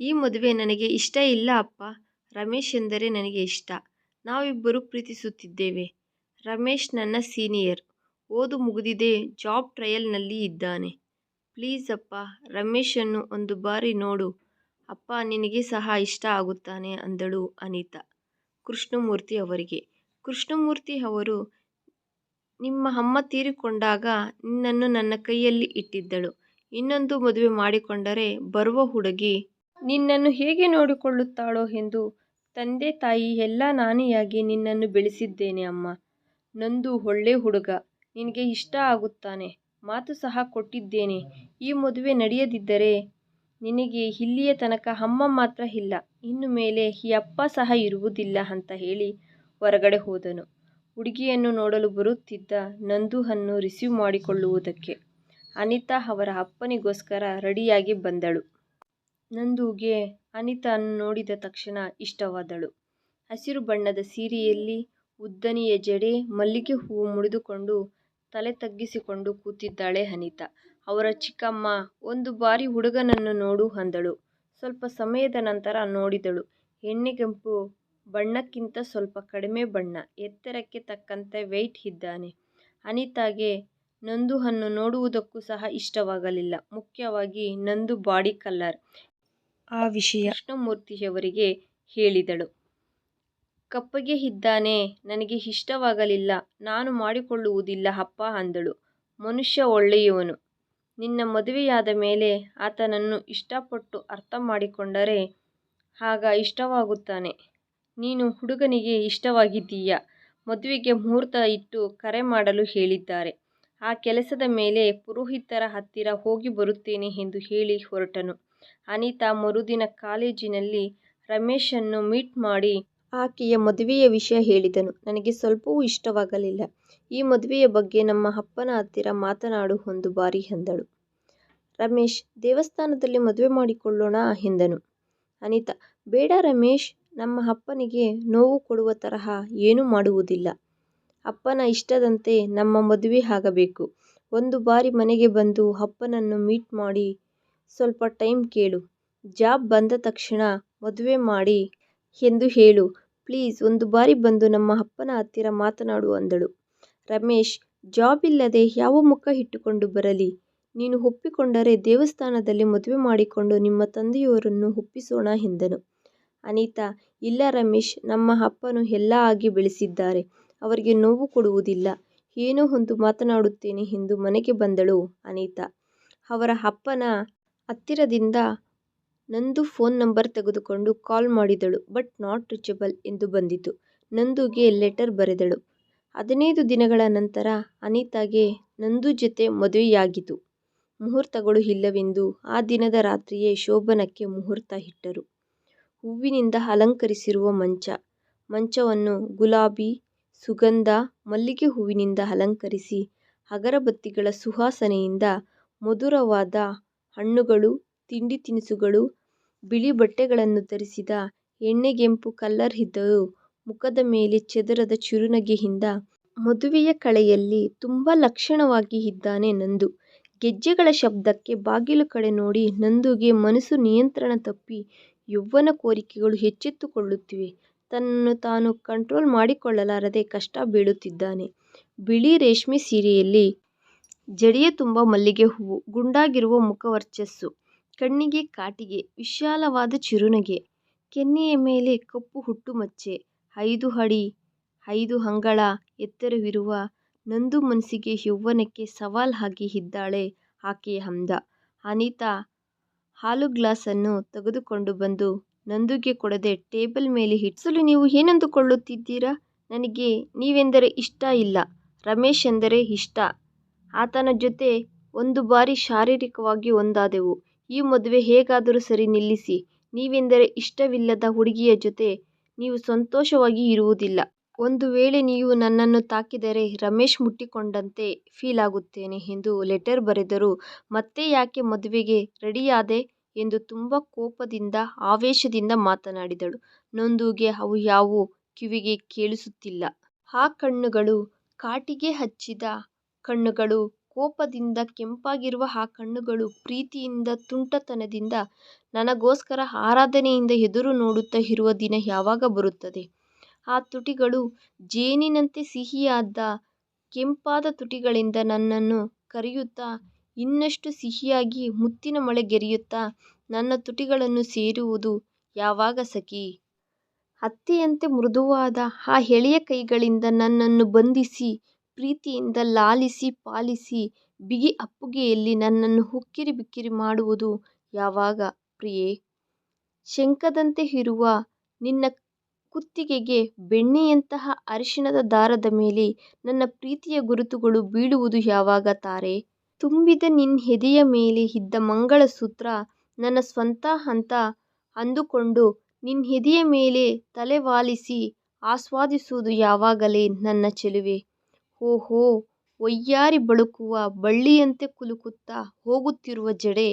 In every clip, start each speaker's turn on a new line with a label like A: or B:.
A: ಈ ಮದುವೆ ನನಗೆ ಇಷ್ಟ ಇಲ್ಲ ಅಪ್ಪ. ರಮೇಶ್ ಎಂದರೆ ನನಗೆ ಇಷ್ಟ. ನಾವಿಬ್ಬರು ಪ್ರೀತಿಸುತ್ತಿದ್ದೇವೆ. ರಮೇಶ್ ನನ್ನ ಸೀನಿಯರ್. ಓದು ಮುಗಿದಿದೆ. ಜಾಬ್ ಟ್ರಯಲ್ನಲ್ಲಿ ಇದ್ದಾನೆ. ಪ್ಲೀಸ್ ಅಪ್ಪ, ರಮೇಶನ್ನು ಒಂದು ಬಾರಿ ನೋಡು ಅಪ್ಪ, ನಿನಗೆ ಸಹ ಇಷ್ಟ ಆಗುತ್ತಾನೆ ಅಂದಳು ಅನಿತಾ ಕೃಷ್ಣಮೂರ್ತಿ ಅವರಿಗೆ. ಕೃಷ್ಣಮೂರ್ತಿ ಅವರು ನಿಮ್ಮ ಅಮ್ಮ ತೀರಿಕೊಂಡಾಗ ನಿನ್ನನ್ನು ನನ್ನ ಕೈಯಲ್ಲಿ ಇಟ್ಟಿದ್ದಳು. ಇನ್ನೊಂದು ಮದುವೆ ಮಾಡಿಕೊಂಡರೆ ಬರುವ ಹುಡುಗಿ ನಿನ್ನನ್ನು ಹೇಗೆ ನೋಡಿಕೊಳ್ಳುತ್ತಾಳೋ ಎಂದು ತಂದೆ ತಾಯಿ ಎಲ್ಲ ನಾನಿಯಾಗಿ ನಿನ್ನನ್ನು ಬೆಳೆಸಿದ್ದೇನೆ ಅಮ್ಮ. ನಂದು ಒಳ್ಳೆ ಹುಡುಗ. ನಿನಗೆ ಇಷ್ಟ ಆಗುತ್ತಾನೆ. ಮಾತು ಸಹ ಕೊಟ್ಟಿದ್ದೇನೆ. ಈ ಮದುವೆ ನಡೆಯದಿದ್ದರೆ ನಿನಗೆ ಇಲ್ಲಿಯ ತನಕ ಅಮ್ಮ ಮಾತ್ರ ಇಲ್ಲ, ಇನ್ನು ಮೇಲೆ ಈ ಅಪ್ಪ ಸಹ ಇರುವುದಿಲ್ಲ ಅಂತ ಹೇಳಿ ಹೊರಗಡೆ ಹೋದನು. ಹುಡುಗಿಯನ್ನು ನೋಡಲು ಬರುತ್ತಿದ್ದ ನಂದು ಅನ್ನು ರಿಸೀವ್ ಮಾಡಿಕೊಳ್ಳುವುದಕ್ಕೆ ಅನಿತಾ ಅವರ ಅಪ್ಪನಿಗೋಸ್ಕರ ರೆಡಿಯಾಗಿ ಬಂದಳು. ನಂದುಗೆ ಅನಿತಾನ್ ನೋಡಿದ ತಕ್ಷಣ ಇಷ್ಟವಾದಳು. ಹಸಿರು ಬಣ್ಣದ ಸೀರೆಯಲ್ಲಿ ಉದ್ದನೆಯ ಜಡೆ, ಮಲ್ಲಿಗೆ ಹೂವು ಮುಡಿದುಕೊಂಡು ತಲೆ ತಗ್ಗಿಸಿಕೊಂಡು ಕೂತಿದ್ದಾಳೆ ಅನಿತಾ. ಅವರ ಚಿಕ್ಕಮ್ಮ ಒಂದು ಬಾರಿ ಹುಡುಗನನ್ನು ನೋಡು ಅಂದಳು. ಸ್ವಲ್ಪ ಸಮಯದ ನಂತರ ನೋಡಿದಳು. ಎಣ್ಣೆಗೆಂಪು ಬಣ್ಣಕ್ಕಿಂತ ಸ್ವಲ್ಪ ಕಡಿಮೆ ಬಣ್ಣ. ಎತ್ತರಕ್ಕೆ ತಕ್ಕಂತೆ ವೆಯ್ಟ್ ಇದ್ದಾನೆ. ಅನಿತಾಗೆ ನಂದು ಅನ್ನು ನೋಡುವುದಕ್ಕೂ ಸಹ ಇಷ್ಟವಾಗಲಿಲ್ಲ. ಮುಖ್ಯವಾಗಿ ನಂದು ಬಾಡಿ ಕಲರ್. ಆ ವಿಷಯ ಕೃಷ್ಣಮೂರ್ತಿಯವರಿಗೆ ಹೇಳಿದಳು. ಕಪ್ಪಗೆ ಇದ್ದಾನೆ. ನನಗೆ ಇಷ್ಟವಾಗಲಿಲ್ಲ. ನಾನು ಮಾಡಿಕೊಳ್ಳುವುದಿಲ್ಲ ಅಪ್ಪ ಅಂದಳು. ಮನುಷ್ಯ ಒಳ್ಳೆಯವನು. ನಿನ್ನ ಮದುವೆಯಾದ ಮೇಲೆ ಆತನನ್ನು ಇಷ್ಟಪಟ್ಟು ಅರ್ಥ ಮಾಡಿಕೊಂಡರೆ ಆಗ ಇಷ್ಟವಾಗುತ್ತಾನೆ. ನೀನು ಹುಡುಗನಿಗೆ ಇಷ್ಟವಾಗಿದ್ದೀಯ ಮದುವೆಗೆ ಮುಹೂರ್ತ ಇಟ್ಟು ಕರೆ ಮಾಡಲು ಹೇಳಿದ್ದಾರೆ. ಆ ಕೆಲಸದ ಮೇಲೆ ಪುರೋಹಿತರ ಹತ್ತಿರ ಹೋಗಿ ಬರುತ್ತೇನೆ ಎಂದು ಹೇಳಿ ಹೊರಟನು. ಅನಿತಾ ಮರುದಿನ ಕಾಲೇಜಿನಲ್ಲಿ ರಮೇಶನ್ನು ಮೀಟ್ ಮಾಡಿ ಆಕೆಯ ಮದುವೆಯ ವಿಷಯ ಹೇಳಿದನು. ನನಗೆ ಸ್ವಲ್ಪವೂ ಇಷ್ಟವಾಗಲಿಲ್ಲ. ಈ ಮದುವೆಯ ಬಗ್ಗೆ ನಮ್ಮ ಅಪ್ಪನ ಹತ್ತಿರ ಮಾತನಾಡು ಒಂದು ಬಾರಿ ಎಂದಳು. ರಮೇಶ್, ದೇವಸ್ಥಾನದಲ್ಲಿ ಮದುವೆ ಮಾಡಿಕೊಳ್ಳೋಣ ಎಂದನು. ಅನಿತಾ, ಬೇಡ ರಮೇಶ್, ನಮ್ಮ ಅಪ್ಪನಿಗೆ ನೋವು ಕೊಡುವ ತರಹ ಏನೂ ಮಾಡುವುದಿಲ್ಲ. ಅಪ್ಪನ ಇಷ್ಟದಂತೆ ನಮ್ಮ ಮದುವೆ ಆಗಬೇಕು. ಒಂದು ಬಾರಿ ಮನೆಗೆ ಬಂದು ಅಪ್ಪನನ್ನು ಮೀಟ್ ಮಾಡಿ ಸ್ವಲ್ಪ ಟೈಮ್ ಕೇಳು. ಜಾಬ್ ಬಂದ ತಕ್ಷಣ ಮದುವೆ ಮಾಡಿ ಎಂದು ಹೇಳು ಪ್ಲೀಸ್, ಒಂದು ಬಾರಿ ಬಂದು ನಮ್ಮ ಅಪ್ಪನ ಹತ್ತಿರ ಮಾತನಾಡು ಅಂದಳು. ರಮೇಶ್, ಜಾಬ್ ಇಲ್ಲದೆ ಯಾವ ಮುಖ ಇಟ್ಟುಕೊಂಡು ಬರಲಿ. ನೀನು ಒಪ್ಪಿಕೊಂಡರೆ ದೇವಸ್ಥಾನದಲ್ಲಿ ಮದುವೆ ಮಾಡಿಕೊಂಡು ನಿಮ್ಮ ತಂದೆಯವರನ್ನು ಒಪ್ಪಿಸೋಣ ಎಂದನು. ಅನಿತಾ, ಇಲ್ಲ ರಮೇಶ್, ನಮ್ಮ ಅಪ್ಪನು ಎಲ್ಲ ಆಗಿ ಬೆಳೆಸಿದ್ದಾರೆ. ಅವರಿಗೆ ನೋವು ಕೊಡುವುದಿಲ್ಲ. ಏನೋ ಒಂದು ಮಾತನಾಡುತ್ತೇನೆ ಎಂದು ಮನೆಗೆ ಬಂದಳು ಅನಿತಾ. ಅವರ ಅಪ್ಪನ ಹತ್ತಿರದಿಂದ ನಂದು ಫೋನ್ ನಂಬರ್ ತೆಗೆದುಕೊಂಡು ಕಾಲ್ ಮಾಡಿದಳು ಬಟ್ ನಾಟ್ ರೀಚಬಲ್ ಎಂದು ಬಂದಿತು. ನಂದುಗೆ ಲೆಟರ್ ಬರೆದಳು. ಹದಿನೈದು ದಿನಗಳ ನಂತರ ಅನಿತಾಗೆ ನಂದು ಜೊತೆ ಮದುವೆಯಾಗಿತು. ಮುಹೂರ್ತಗಳು ಇಲ್ಲವೆಂದು ಆ ದಿನದ ರಾತ್ರಿಯೇ ಶೋಭನಕ್ಕೆ ಮುಹೂರ್ತ ಇಟ್ಟರು. ಹೂವಿನಿಂದ ಅಲಂಕರಿಸಿರುವ ಮಂಚ. ಮಂಚವನ್ನು ಗುಲಾಬಿ, ಸುಗಂಧ, ಮಲ್ಲಿಗೆ ಹೂವಿನಿಂದ ಅಲಂಕರಿಸಿ ಅಗರಬತ್ತಿಗಳ ಸುವಾಸನೆಯಿಂದ ಮಧುರವಾದ ಹಣ್ಣುಗಳು, ತಿಂಡಿ ತಿನಿಸುಗಳು, ಬಿಳಿ ಬಟ್ಟೆಗಳನ್ನು ಧರಿಸಿದ ಎಣ್ಣೆಗೆಂಪು ಕಲ್ಲರ್ ಇದ್ದಳು ಮುಖದ ಮೇಲೆ ಚದರದ ಚಿರುನಗೆಯಿಂದ. ಮದುವೆಯ ಕಳೆಯಲ್ಲಿ ತುಂಬ ಲಕ್ಷಣವಾಗಿ ಇದ್ದಾನೆ ನಂದು. ಗೆಜ್ಜೆಗಳ ಶಬ್ದಕ್ಕೆ ಬಾಗಿಲು ಕಡೆ ನೋಡಿ ನಂದುಗೆ ಮನಸ್ಸು ನಿಯಂತ್ರಣ ತಪ್ಪಿ ಯೌವನ ಕೋರಿಕೆಗಳು ಹೆಚ್ಚೆತ್ತುಕೊಳ್ಳುತ್ತಿವೆ. ತನ್ನನ್ನು ತಾನು ಕಂಟ್ರೋಲ್ ಮಾಡಿಕೊಳ್ಳಲಾರದೆ ಕಷ್ಟ ಬೀಳುತ್ತಿದ್ದಾನೆ. ಬಿಳಿ ರೇಷ್ಮೆ ಸೀರೆಯಲ್ಲಿ ಜಡೆಯ ತುಂಬ ಮಲ್ಲಿಗೆ ಹೂವು, ಗುಂಡಾಗಿರುವ ಮುಖವರ್ಚಸ್ಸು, ಕಣ್ಣಿಗೆ ಕಾಟಿಗೆ ವಿಶಾಲವಾದ ಚಿರುನಗೆ ಕೆನ್ನೆಯ ಮೇಲೆ ಕಪ್ಪು ಹುಟ್ಟುಮಚ್ಚೆ, ಐದು ಅಡಿ ಐದು ಅಂಗಳ ಎತ್ತರವಿರುವ ನಂದು ಮನಸ್ಸಿಗೆ ಯೌವ್ವನಕ್ಕೆ ಸವಾಲ್ ಹಾಕಿ ಇದ್ದಾಳೆ ಆಕೆಯ ಅಂದ. ಅನಿತಾ ಹಾಲು ಗ್ಲಾಸನ್ನು ತೆಗೆದುಕೊಂಡು ಬಂದು ನಂದುಗೆ ಕೊಡದೆ ಟೇಬಲ್ ಮೇಲೆ ಹಿಡಿಸಲು ನೀವು ಏನಂದುಕೊಳ್ಳುತ್ತಿದ್ದೀರಾ? ನನಗೆ ನೀವೆಂದರೆ ಇಷ್ಟ ಇಲ್ಲ. ರಮೇಶ್ ಎಂದರೆ ಇಷ್ಟ. ಆತನ ಜೊತೆ ಒಂದು ಬಾರಿ ಶಾರೀರಿಕವಾಗಿ ಒಂದಾದೆವು. ಈ ಮದುವೆ ಹೇಗಾದರೂ ಸರಿ ನಿಲ್ಲಿಸಿ. ನೀವೆಂದರೆ ಇಷ್ಟವಿಲ್ಲದ ಹುಡುಗಿಯ ಜೊತೆ ನೀವು ಸಂತೋಷವಾಗಿ ಇರುವುದಿಲ್ಲ. ಒಂದು ವೇಳೆ ನೀವು ನನ್ನನ್ನು ತಾಕಿದರೆ ರಮೇಶ್ ಮುಟ್ಟಿಕೊಂಡಂತೆ ಫೀಲ್ ಆಗುತ್ತೇನೆ ಎಂದು ಲೆಟರ್ ಬರೆದರು ಮತ್ತೆ ಯಾಕೆ ಮದುವೆಗೆ ರೆಡಿಯಾದೆ ಎಂದು ತುಂಬ ಕೋಪದಿಂದ, ಆವೇಶದಿಂದ ಮಾತನಾಡಿದಳು. ನೊಂದುಗೆ ಅವು ಯಾವೂ ಕಿವಿಗೆ ಕೇಳಿಸುತ್ತಿಲ್ಲ. ಆ ಕಣ್ಣುಗಳು ಕಾಟಿಗೆ ಹಚ್ಚಿದ ಕಣ್ಣುಗಳು, ಕೋಪದಿಂದ ಕೆಂಪಾಗಿರುವ ಆ ಕಣ್ಣುಗಳು ಪ್ರೀತಿಯಿಂದ ತುಂಟತನದಿಂದ ನನಗೋಸ್ಕರ ಆರಾಧನೆಯಿಂದ ಎದುರು ನೋಡುತ್ತಾ ಇರುವ ದಿನ ಯಾವಾಗ ಬರುತ್ತದೆ? ಆ ತುಟಿಗಳು ಜೇನಿನಂತೆ ಸಿಹಿಯಾದ ಕೆಂಪಾದ ತುಟಿಗಳಿಂದ ನನ್ನನ್ನು ಕರೆಯುತ್ತಾ ಇನ್ನಷ್ಟು ಸಿಹಿಯಾಗಿ ಮುತ್ತಿನ ಮಳೆಗರೆಯುತ್ತಾ ನನ್ನ ತುಟಿಗಳನ್ನು ಸೇರುವುದು ಯಾವಾಗ ಸಖಿ ಹತ್ತಿಯಂತೆ ಮೃದುವಾದ ಆ ಎಳೆಯ ಕೈಗಳಿಂದ ನನ್ನನ್ನು ಬಂಧಿಸಿ ಪ್ರೀತಿಯಿಂದ ಲಾಲಿಸಿ ಪಾಲಿಸಿ ಬಿಗಿ ಅಪ್ಪುಗೆಯಲ್ಲಿ ನನ್ನನ್ನು ಹುಕ್ಕಿರಿ ಬಿಕ್ಕಿರಿ ಮಾಡುವುದು ಯಾವಾಗ ಪ್ರಿಯೇ? ಶಂಖದಂತೆ ಇರುವ ನಿನ್ನ ಕುತ್ತಿಗೆಗೆ ಬೆಣ್ಣೆಯಂತಹ ಅರಿಶಿಣದ ದಾರದ ಮೇಲೆ ನನ್ನ ಪ್ರೀತಿಯ ಗುರುತುಗಳು ಬೀಳುವುದು ಯಾವಾಗ ತಾರೆ? ತುಂಬಿದ ನಿನ್ ಹೆದೆಯ ಮೇಲೆ ಇದ್ದ ಮಂಗಳಸೂತ್ರ ನನ್ನ ಸ್ವಂತ ಅಂತ ಅಂದುಕೊಂಡು ನಿನ್ ಹೆದೆಯ ಮೇಲೆ ತಲೆವಾಲಿಸಿ ಆಸ್ವಾದಿಸುವುದು ಯಾವಾಗಲೇ ನನ್ನ ಚೆಲುವೆ? ಓಹೋ, ಒಯ್ಯಾರಿ ಬಳುಕುವ ಬಳ್ಳಿಯಂತೆ ಕುಲುಕುತ್ತಾ ಹೋಗುತ್ತಿರುವ ಜಡೆ,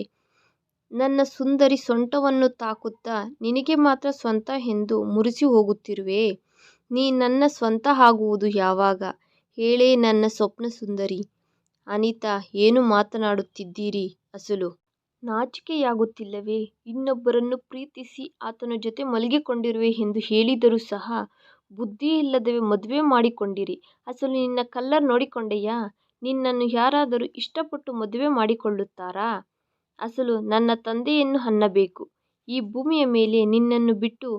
A: ನನ್ನ ಸುಂದರಿ ಸೊಂಟವನ್ನು ತಾಕುತ್ತಾ ನಿನಗೆ ಮಾತ್ರ ಸ್ವಂತ ಎಂದು ಮುರಿಸಿ ಹೋಗುತ್ತಿರುವೆ. ನೀ ನನ್ನ ಸ್ವಂತ ಆಗುವುದು ಯಾವಾಗ ಹೇಳೇ ನನ್ನ ಸ್ವಪ್ನ ಸುಂದರಿ ಅನಿತಾ, ಏನು ಮಾತನಾಡುತ್ತಿದ್ದೀರಿ ಅಸಲು? ನಾಚಿಕೆಯಾಗುತ್ತಿಲ್ಲವೇ? ಇನ್ನೊಬ್ಬರನ್ನು ಪ್ರೀತಿಸಿ ಆತನ ಜೊತೆ ಮಲಗಿಕೊಂಡಿರುವೆ ಎಂದು ಹೇಳಿದರೂ ಸಹ ಬುದ್ಧಿಯಿಲ್ಲದವೇ ಮದುವೆ ಮಾಡಿಕೊಂಡಿರಿ. ಅಸಲು ನಿನ್ನ ಕಲ್ಲರ್ ನೋಡಿಕೊಂಡೆಯಾ? ನಿನ್ನನ್ನು ಯಾರಾದರೂ ಇಷ್ಟಪಟ್ಟು ಮದುವೆ ಮಾಡಿಕೊಳ್ಳುತ್ತಾರಾ? ಅಸಲು ನನ್ನ ತಂದೆಯನ್ನು ಅನ್ನಬೇಕು. ಈ ಭೂಮಿಯ ಮೇಲೆ ನಿನ್ನನ್ನು ಬಿಟ್ಟು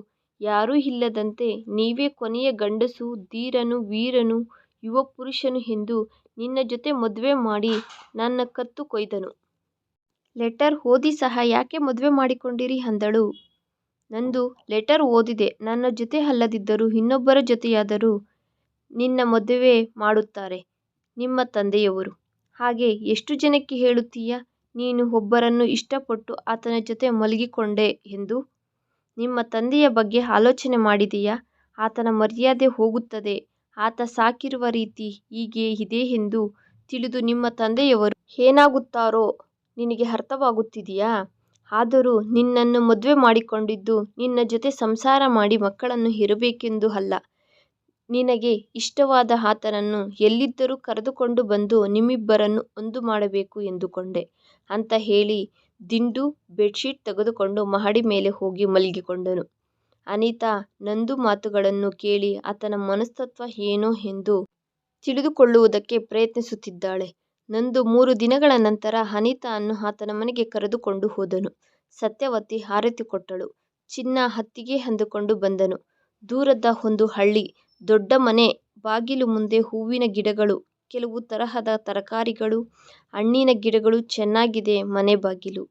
A: ಯಾರೂ ಇಲ್ಲದಂತೆ ನೀವೇ ಕೊನೆಯ ಗಂಡಸು, ಧೀರನು, ವೀರನು, ಯುವ ಪುರುಷನು ಎಂದು ನಿನ್ನ ಜೊತೆ ಮದುವೆ ಮಾಡಿ ನನ್ನ ಕತ್ತು ಕೊಯ್ದನು. ಲೆಟರ್ ಓದಿ ಸಹ ಯಾಕೆ ಮದುವೆ ಮಾಡಿಕೊಂಡಿರಿ ಅಂದಳು. ನಂದು ಲೆಟರ್ ಓದಿದೆ, ನನ್ನ ಜೊತೆ ಅಲ್ಲದಿದ್ದರೂ ಇನ್ನೊಬ್ಬರ ಜೊತೆಯಾದರೂ ನಿನ್ನ ಮದುವೆ ಮಾಡುತ್ತಾರೆ, ನಿಮ್ಮ ತಂದೆಯವರು. ಹಾಗೆ ಎಷ್ಟು ಜನಕ್ಕೆ ಹೇಳುತ್ತೀಯಾ ನೀನು ಒಬ್ಬರನ್ನು ಇಷ್ಟಪಟ್ಟು ಆತನ ಜೊತೆ ಮಲಗಿಕೊಂಡೆ ಎಂದು? ನಿಮ್ಮ ತಂದೆಯ ಬಗ್ಗೆ ಆಲೋಚನೆ ಮಾಡಿದೆಯಾ? ಆತನ ಮರ್ಯಾದೆ ಹೋಗುತ್ತದೆ, ಆತ ಸಾಕಿರುವ ರೀತಿ ಹೀಗೆ ಇದೆ ಎಂದು ತಿಳಿದು ನಿಮ್ಮ ತಂದೆಯವರು ಏನಾಗುತ್ತಾರೋ ನಿನಗೆ ಅರ್ಥವಾಗುತ್ತಿದೆಯಾ? ಆದರೂ ನಿನ್ನನ್ನು ಮದುವೆ ಮಾಡಿಕೊಂಡಿದ್ದು ನಿನ್ನ ಜೊತೆ ಸಂಸಾರ ಮಾಡಿ ಮಕ್ಕಳನ್ನು ಹೆರಬೇಕೆಂದು ಅಲ್ಲ. ನಿನಗೆ ಇಷ್ಟವಾದ ಆತನನ್ನು ಎಲ್ಲಿದ್ದರೂ ಕರೆದುಕೊಂಡು ಬಂದು ನಿಮ್ಮಿಬ್ಬರನ್ನು ಒಂದು ಮಾಡಬೇಕು ಎಂದುಕೊಂಡೆ ಅಂತ ಹೇಳಿ ದಿಂಡು, ಬೆಡ್ಶೀಟ್ ತೆಗೆದುಕೊಂಡು ಮಹಡಿ ಮೇಲೆ ಹೋಗಿ ಮಲಗಿಕೊಂಡನು. ಅನಿತಾ ನಂದು ಮಾತುಗಳನ್ನು ಕೇಳಿ ಆತನ ಮನಸ್ತತ್ವ ಏನು ಎಂದು ತಿಳಿದುಕೊಳ್ಳುವುದಕ್ಕೆ ಪ್ರಯತ್ನಿಸುತ್ತಿದ್ದಾಳೆ. ನಂದು ಮೂರು ದಿನಗಳ ನಂತರ ಅನಿತಾಳನ್ನು ಆತನ ಮನೆಗೆ ಕರೆದುಕೊಂಡು ಹೋದನು. ಸತ್ಯವತಿ ಆರತಿ ಕೊಟ್ಟಳು. ಚಿನ್ನ ಹತ್ತಿಗೆ ಅಂದುಕೊಂಡು ಬಂದನು. ದೂರದ ಒಂದು ಹಳ್ಳಿ. ದೊಡ್ಡ ಮನೆ. ಬಾಗಿಲು ಮುಂದೆ ಹೂವಿನ ಗಿಡಗಳು, ಕೆಲವು ತರಹದ ತರಕಾರಿಗಳು, ಹಣ್ಣಿನ ಗಿಡಗಳು ಚೆನ್ನಾಗಿದೆ ಮನೆ ಬಾಗಿಲು.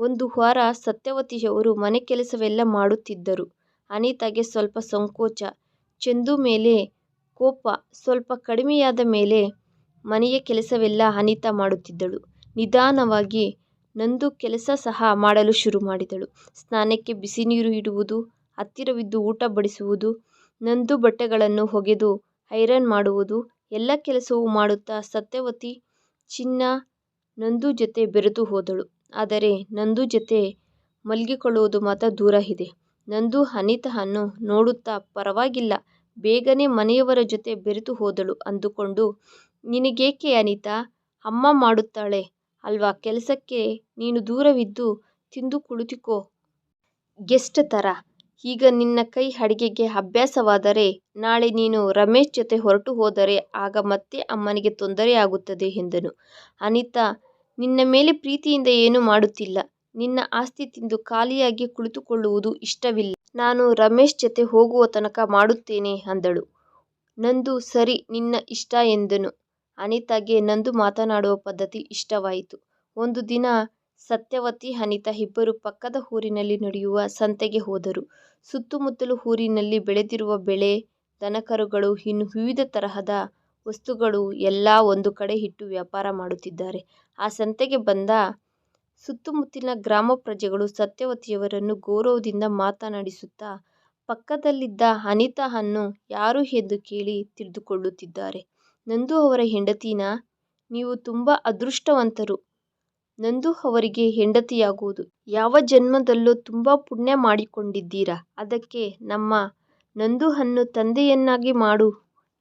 A: ಒಂದು ವಾರ ಸತ್ಯವತಿಯವರು ಮನೆ ಕೆಲಸವೆಲ್ಲ ಮಾಡುತ್ತಿದ್ದರು. ಅನಿತಾಗೆ ಸ್ವಲ್ಪ ಸಂಕೋಚ. ಚೆಂದು ಮೇಲೆ ಕೋಪ ಸ್ವಲ್ಪ ಕಡಿಮೆಯಾದ ಮೇಲೆ ಮನೆಯ ಕೆಲಸವೆಲ್ಲ ಅನಿತಾ ಮಾಡುತ್ತಿದ್ದಳು. ನಿಧಾನವಾಗಿ ನಂದು ಕೆಲಸ ಸಹ ಮಾಡಲು ಶುರು ಮಾಡಿದಳು. ಸ್ನಾನಕ್ಕೆ ಬಿಸಿನೀರು ಇಡುವುದು, ಹತ್ತಿರವಿದ್ದು ಊಟ ಬಡಿಸುವುದು, ನಂದು ಬಟ್ಟೆಗಳನ್ನು ಒಗೆದು ಐರನ್ ಮಾಡುವುದು ಎಲ್ಲ ಕೆಲಸವೂ ಮಾಡುತ್ತಾ ಸತ್ಯವತಿ ಚಿನ್ನ ನಂದು ಜೊತೆ ಬೆರೆತು ಹೋದಳು. ಆದರೆ ನಂದು ಜೊತೆ ಮಲಗಿಕೊಳ್ಳುವುದು ಮಾತ್ರ ದೂರ ಇದೆ. ನಂದು ಅನಿತಾನ್ನು ನೋಡುತ್ತಾ ಪರವಾಗಿಲ್ಲ ಬೇಗನೆ ಮನೆಯವರ ಜೊತೆ ಬೆರೆತು ಹೋದಳು ಅಂದುಕೊಂಡು ನಿನಗೇಕೆ ಅನಿತಾ, ಅಮ್ಮ ಮಾಡುತ್ತಾಳೆ ಅಲ್ವಾ ಕೆಲಸಕ್ಕೆ ನೀನು ದೂರವಿದ್ದು ತಿಂದು ಕುಳಿತುಕೋ. ಗೆಸ್ಟ್ ಥರ ಈಗ ನಿನ್ನ ಕೈ ಅಡಿಗೆಗೆ ಅಭ್ಯಾಸವಾದರೆ ನಾಳೆ ನೀನು ರಮೇಶ್ ಜೊತೆ ಹೊರಟು ಹೋದರೆ ಆಗ ಮತ್ತೆ ಅಮ್ಮನಿಗೆ ತೊಂದರೆಯಾಗುತ್ತದೆ ಎಂದನು. ಅನಿತಾ ನಿನ್ನ ಮೇಲೆ ಪ್ರೀತಿಯಿಂದ ಏನೂ ಮಾಡುತ್ತಿಲ್ಲ. ನಿನ್ನ ಆಸ್ತಿ ತಿಂದು ಖಾಲಿಯಾಗಿ ಕುಳಿತುಕೊಳ್ಳುವುದು ಇಷ್ಟವಿಲ್ಲ. ನಾನು ರಮೇಶ್ ಜೊತೆ ಹೋಗುವ ತನಕ ಮಾಡುತ್ತೇನೆ ಅಂದಳು. ನಂದು ಸರಿ ನಿನ್ನ ಇಷ್ಟ ಎಂದನು. ಅನಿತಾಗೆ ನಂದು ಮಾತನಾಡುವ ಪದ್ಧತಿ ಇಷ್ಟವಾಯಿತು. ಒಂದು ದಿನ ಸತ್ಯವತಿ ಅನಿತಾ ಇಬ್ಬರು ಪಕ್ಕದ ಊರಿನಲ್ಲಿ ನಡೆಯುವ ಸಂತೆಗೆ ಹೋದರು. ಸುತ್ತಮುತ್ತಲು ಊರಿನಲ್ಲಿ ಬೆಳೆದಿರುವ ಬೆಳೆ, ದನಕರುಗಳು ಇನ್ನೂ ವಿವಿಧ ತರಹದ ವಸ್ತುಗಳು ಎಲ್ಲ ಒಂದು ಕಡೆ ಇಟ್ಟು ವ್ಯಾಪಾರ ಮಾಡುತ್ತಿದ್ದಾರೆ. ಆ ಸಂತೆಗೆ ಬಂದ ಸುತ್ತಮುತ್ತಲಿನ ಗ್ರಾಮ ಪ್ರಜೆಗಳು ಸತ್ಯವತಿಯವರನ್ನು ಗೌರವದಿಂದ ಮಾತನಾಡಿಸುತ್ತಾ ಪಕ್ಕದಲ್ಲಿದ್ದ ಅನಿತಾಳನ್ನು ಯಾರು ಎಂದು ಕೇಳಿ ತಿಳಿದುಕೊಳ್ಳುತ್ತಿದ್ದಾರೆ. ನಂದು ಅವರ ಹೆಂಡತಿನಾ? ನೀವು ತುಂಬ ಅದೃಷ್ಟವಂತರು ನಂದು ಅವರಿಗೆ ಹೆಂಡತಿಯಾಗುವುದು ಯಾವ ಜನ್ಮದಲ್ಲೋ ತುಂಬ ಪುಣ್ಯ ಮಾಡಿಕೊಂಡಿದ್ದೀರಾ ಅದಕ್ಕೆ ನಮ್ಮ ನಂದು ನಂದುಯನ್ನು ತಂದೆಯನ್ನಾಗಿ ಮಾಡು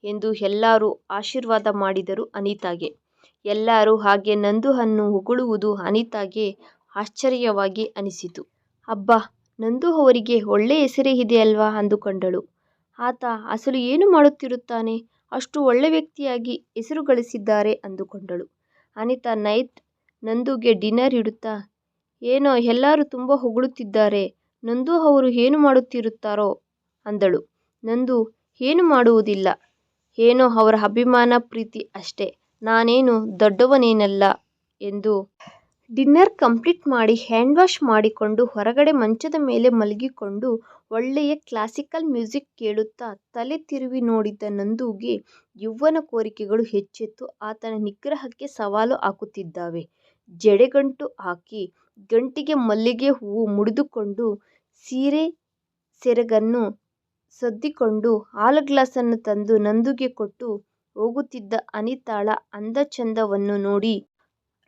A: ಎಂದು ಎಲ್ಲರೂ ಆಶೀರ್ವಾದ ಮಾಡಿದರು ಅನಿತಾಗೆ. ಎಲ್ಲರೂ ಹಾಗೆ ನಂದು ನಂದುವನ್ನು ಹೊಗಳುವುದು ಅನಿತಾಗೆ ಆಶ್ಚರ್ಯವಾಗಿ ಅನಿಸಿತು. ಅಬ್ಬಾ, ನಂದು ಅವರಿಗೆ ಒಳ್ಳೆ ಹೆಸರೇ ಇದೆ ಅಲ್ವಾ ಅಂದುಕೊಂಡಳು. ಆತ, ಅಸಲು ಏನು ಮಾಡುತ್ತಿರುತ್ತಾನೆ? ಅಷ್ಟು ಒಳ್ಳೆ ವ್ಯಕ್ತಿಯಾಗಿ ಹೆಸರು ಗಳಿಸಿದ್ದಾರೆ ಅಂದುಕೊಂಡಳು. ಅನಿತಾ ನೈಟ್ ನಂದುಗೆ ಡಿನ್ನರ್ ಇಡುತ್ತಾ, ಏನೋ ಎಲ್ಲರೂ ತುಂಬ ಹೊಗಳುತ್ತಿದ್ದಾರೆ. ನಂದು ಅವರು ಏನು ಮಾಡುತ್ತಿರುತ್ತಾರೋ ಅಂದಳು. ನಂದು ಏನು ಮಾಡುವುದಿಲ್ಲ. ಏನೋ ಅವರ ಅಭಿಮಾನ ಪ್ರೀತಿ ಅಷ್ಟೇ. ನಾನೇನು ದೊಡ್ಡವನೇನಲ್ಲ ಎಂದು ಡಿನ್ನರ್ ಕಂಪ್ಲೀಟ್ ಮಾಡಿ ಹ್ಯಾಂಡ್ ವಾಶ್ ಮಾಡಿಕೊಂಡು ಹೊರಗಡೆ ಮಂಚದ ಮೇಲೆ ಮಲಗಿಕೊಂಡು ಒಳ್ಳೆಯ ಕ್ಲಾಸಿಕಲ್ ಮ್ಯೂಸಿಕ್ ಕೇಳುತ್ತಾ ತಲೆ ತಿರುವಿ ನೋಡಿದ ನಂದುಗೆ ಯುವನ ಕೋರಿಕೆಗಳು ಹೆಚ್ಚೆತ್ತು ಆತನ ನಿಗ್ರಹಕ್ಕೆ ಸವಾಲು ಹಾಕುತ್ತಿದ್ದಾವೆ ಜಡೆಗಂಟು ಹಾಕಿ, ಗಂಟಿಗೆ ಮಲ್ಲಿಗೆ ಹೂವು ಮುಡಿದುಕೊಂಡು, ಸೀರೆ ಸೆರಗನ್ನು ಸದ್ದಿಕೊಂಡು, ಹಾಲು ಗ್ಲಾಸನ್ನು ತಂದು ನಂದುಗೆ ಕೊಟ್ಟು ಹೋಗುತ್ತಿದ್ದ ಅನಿತಾಳ ಅಂದ ಚಂದವನ್ನು ನೋಡಿ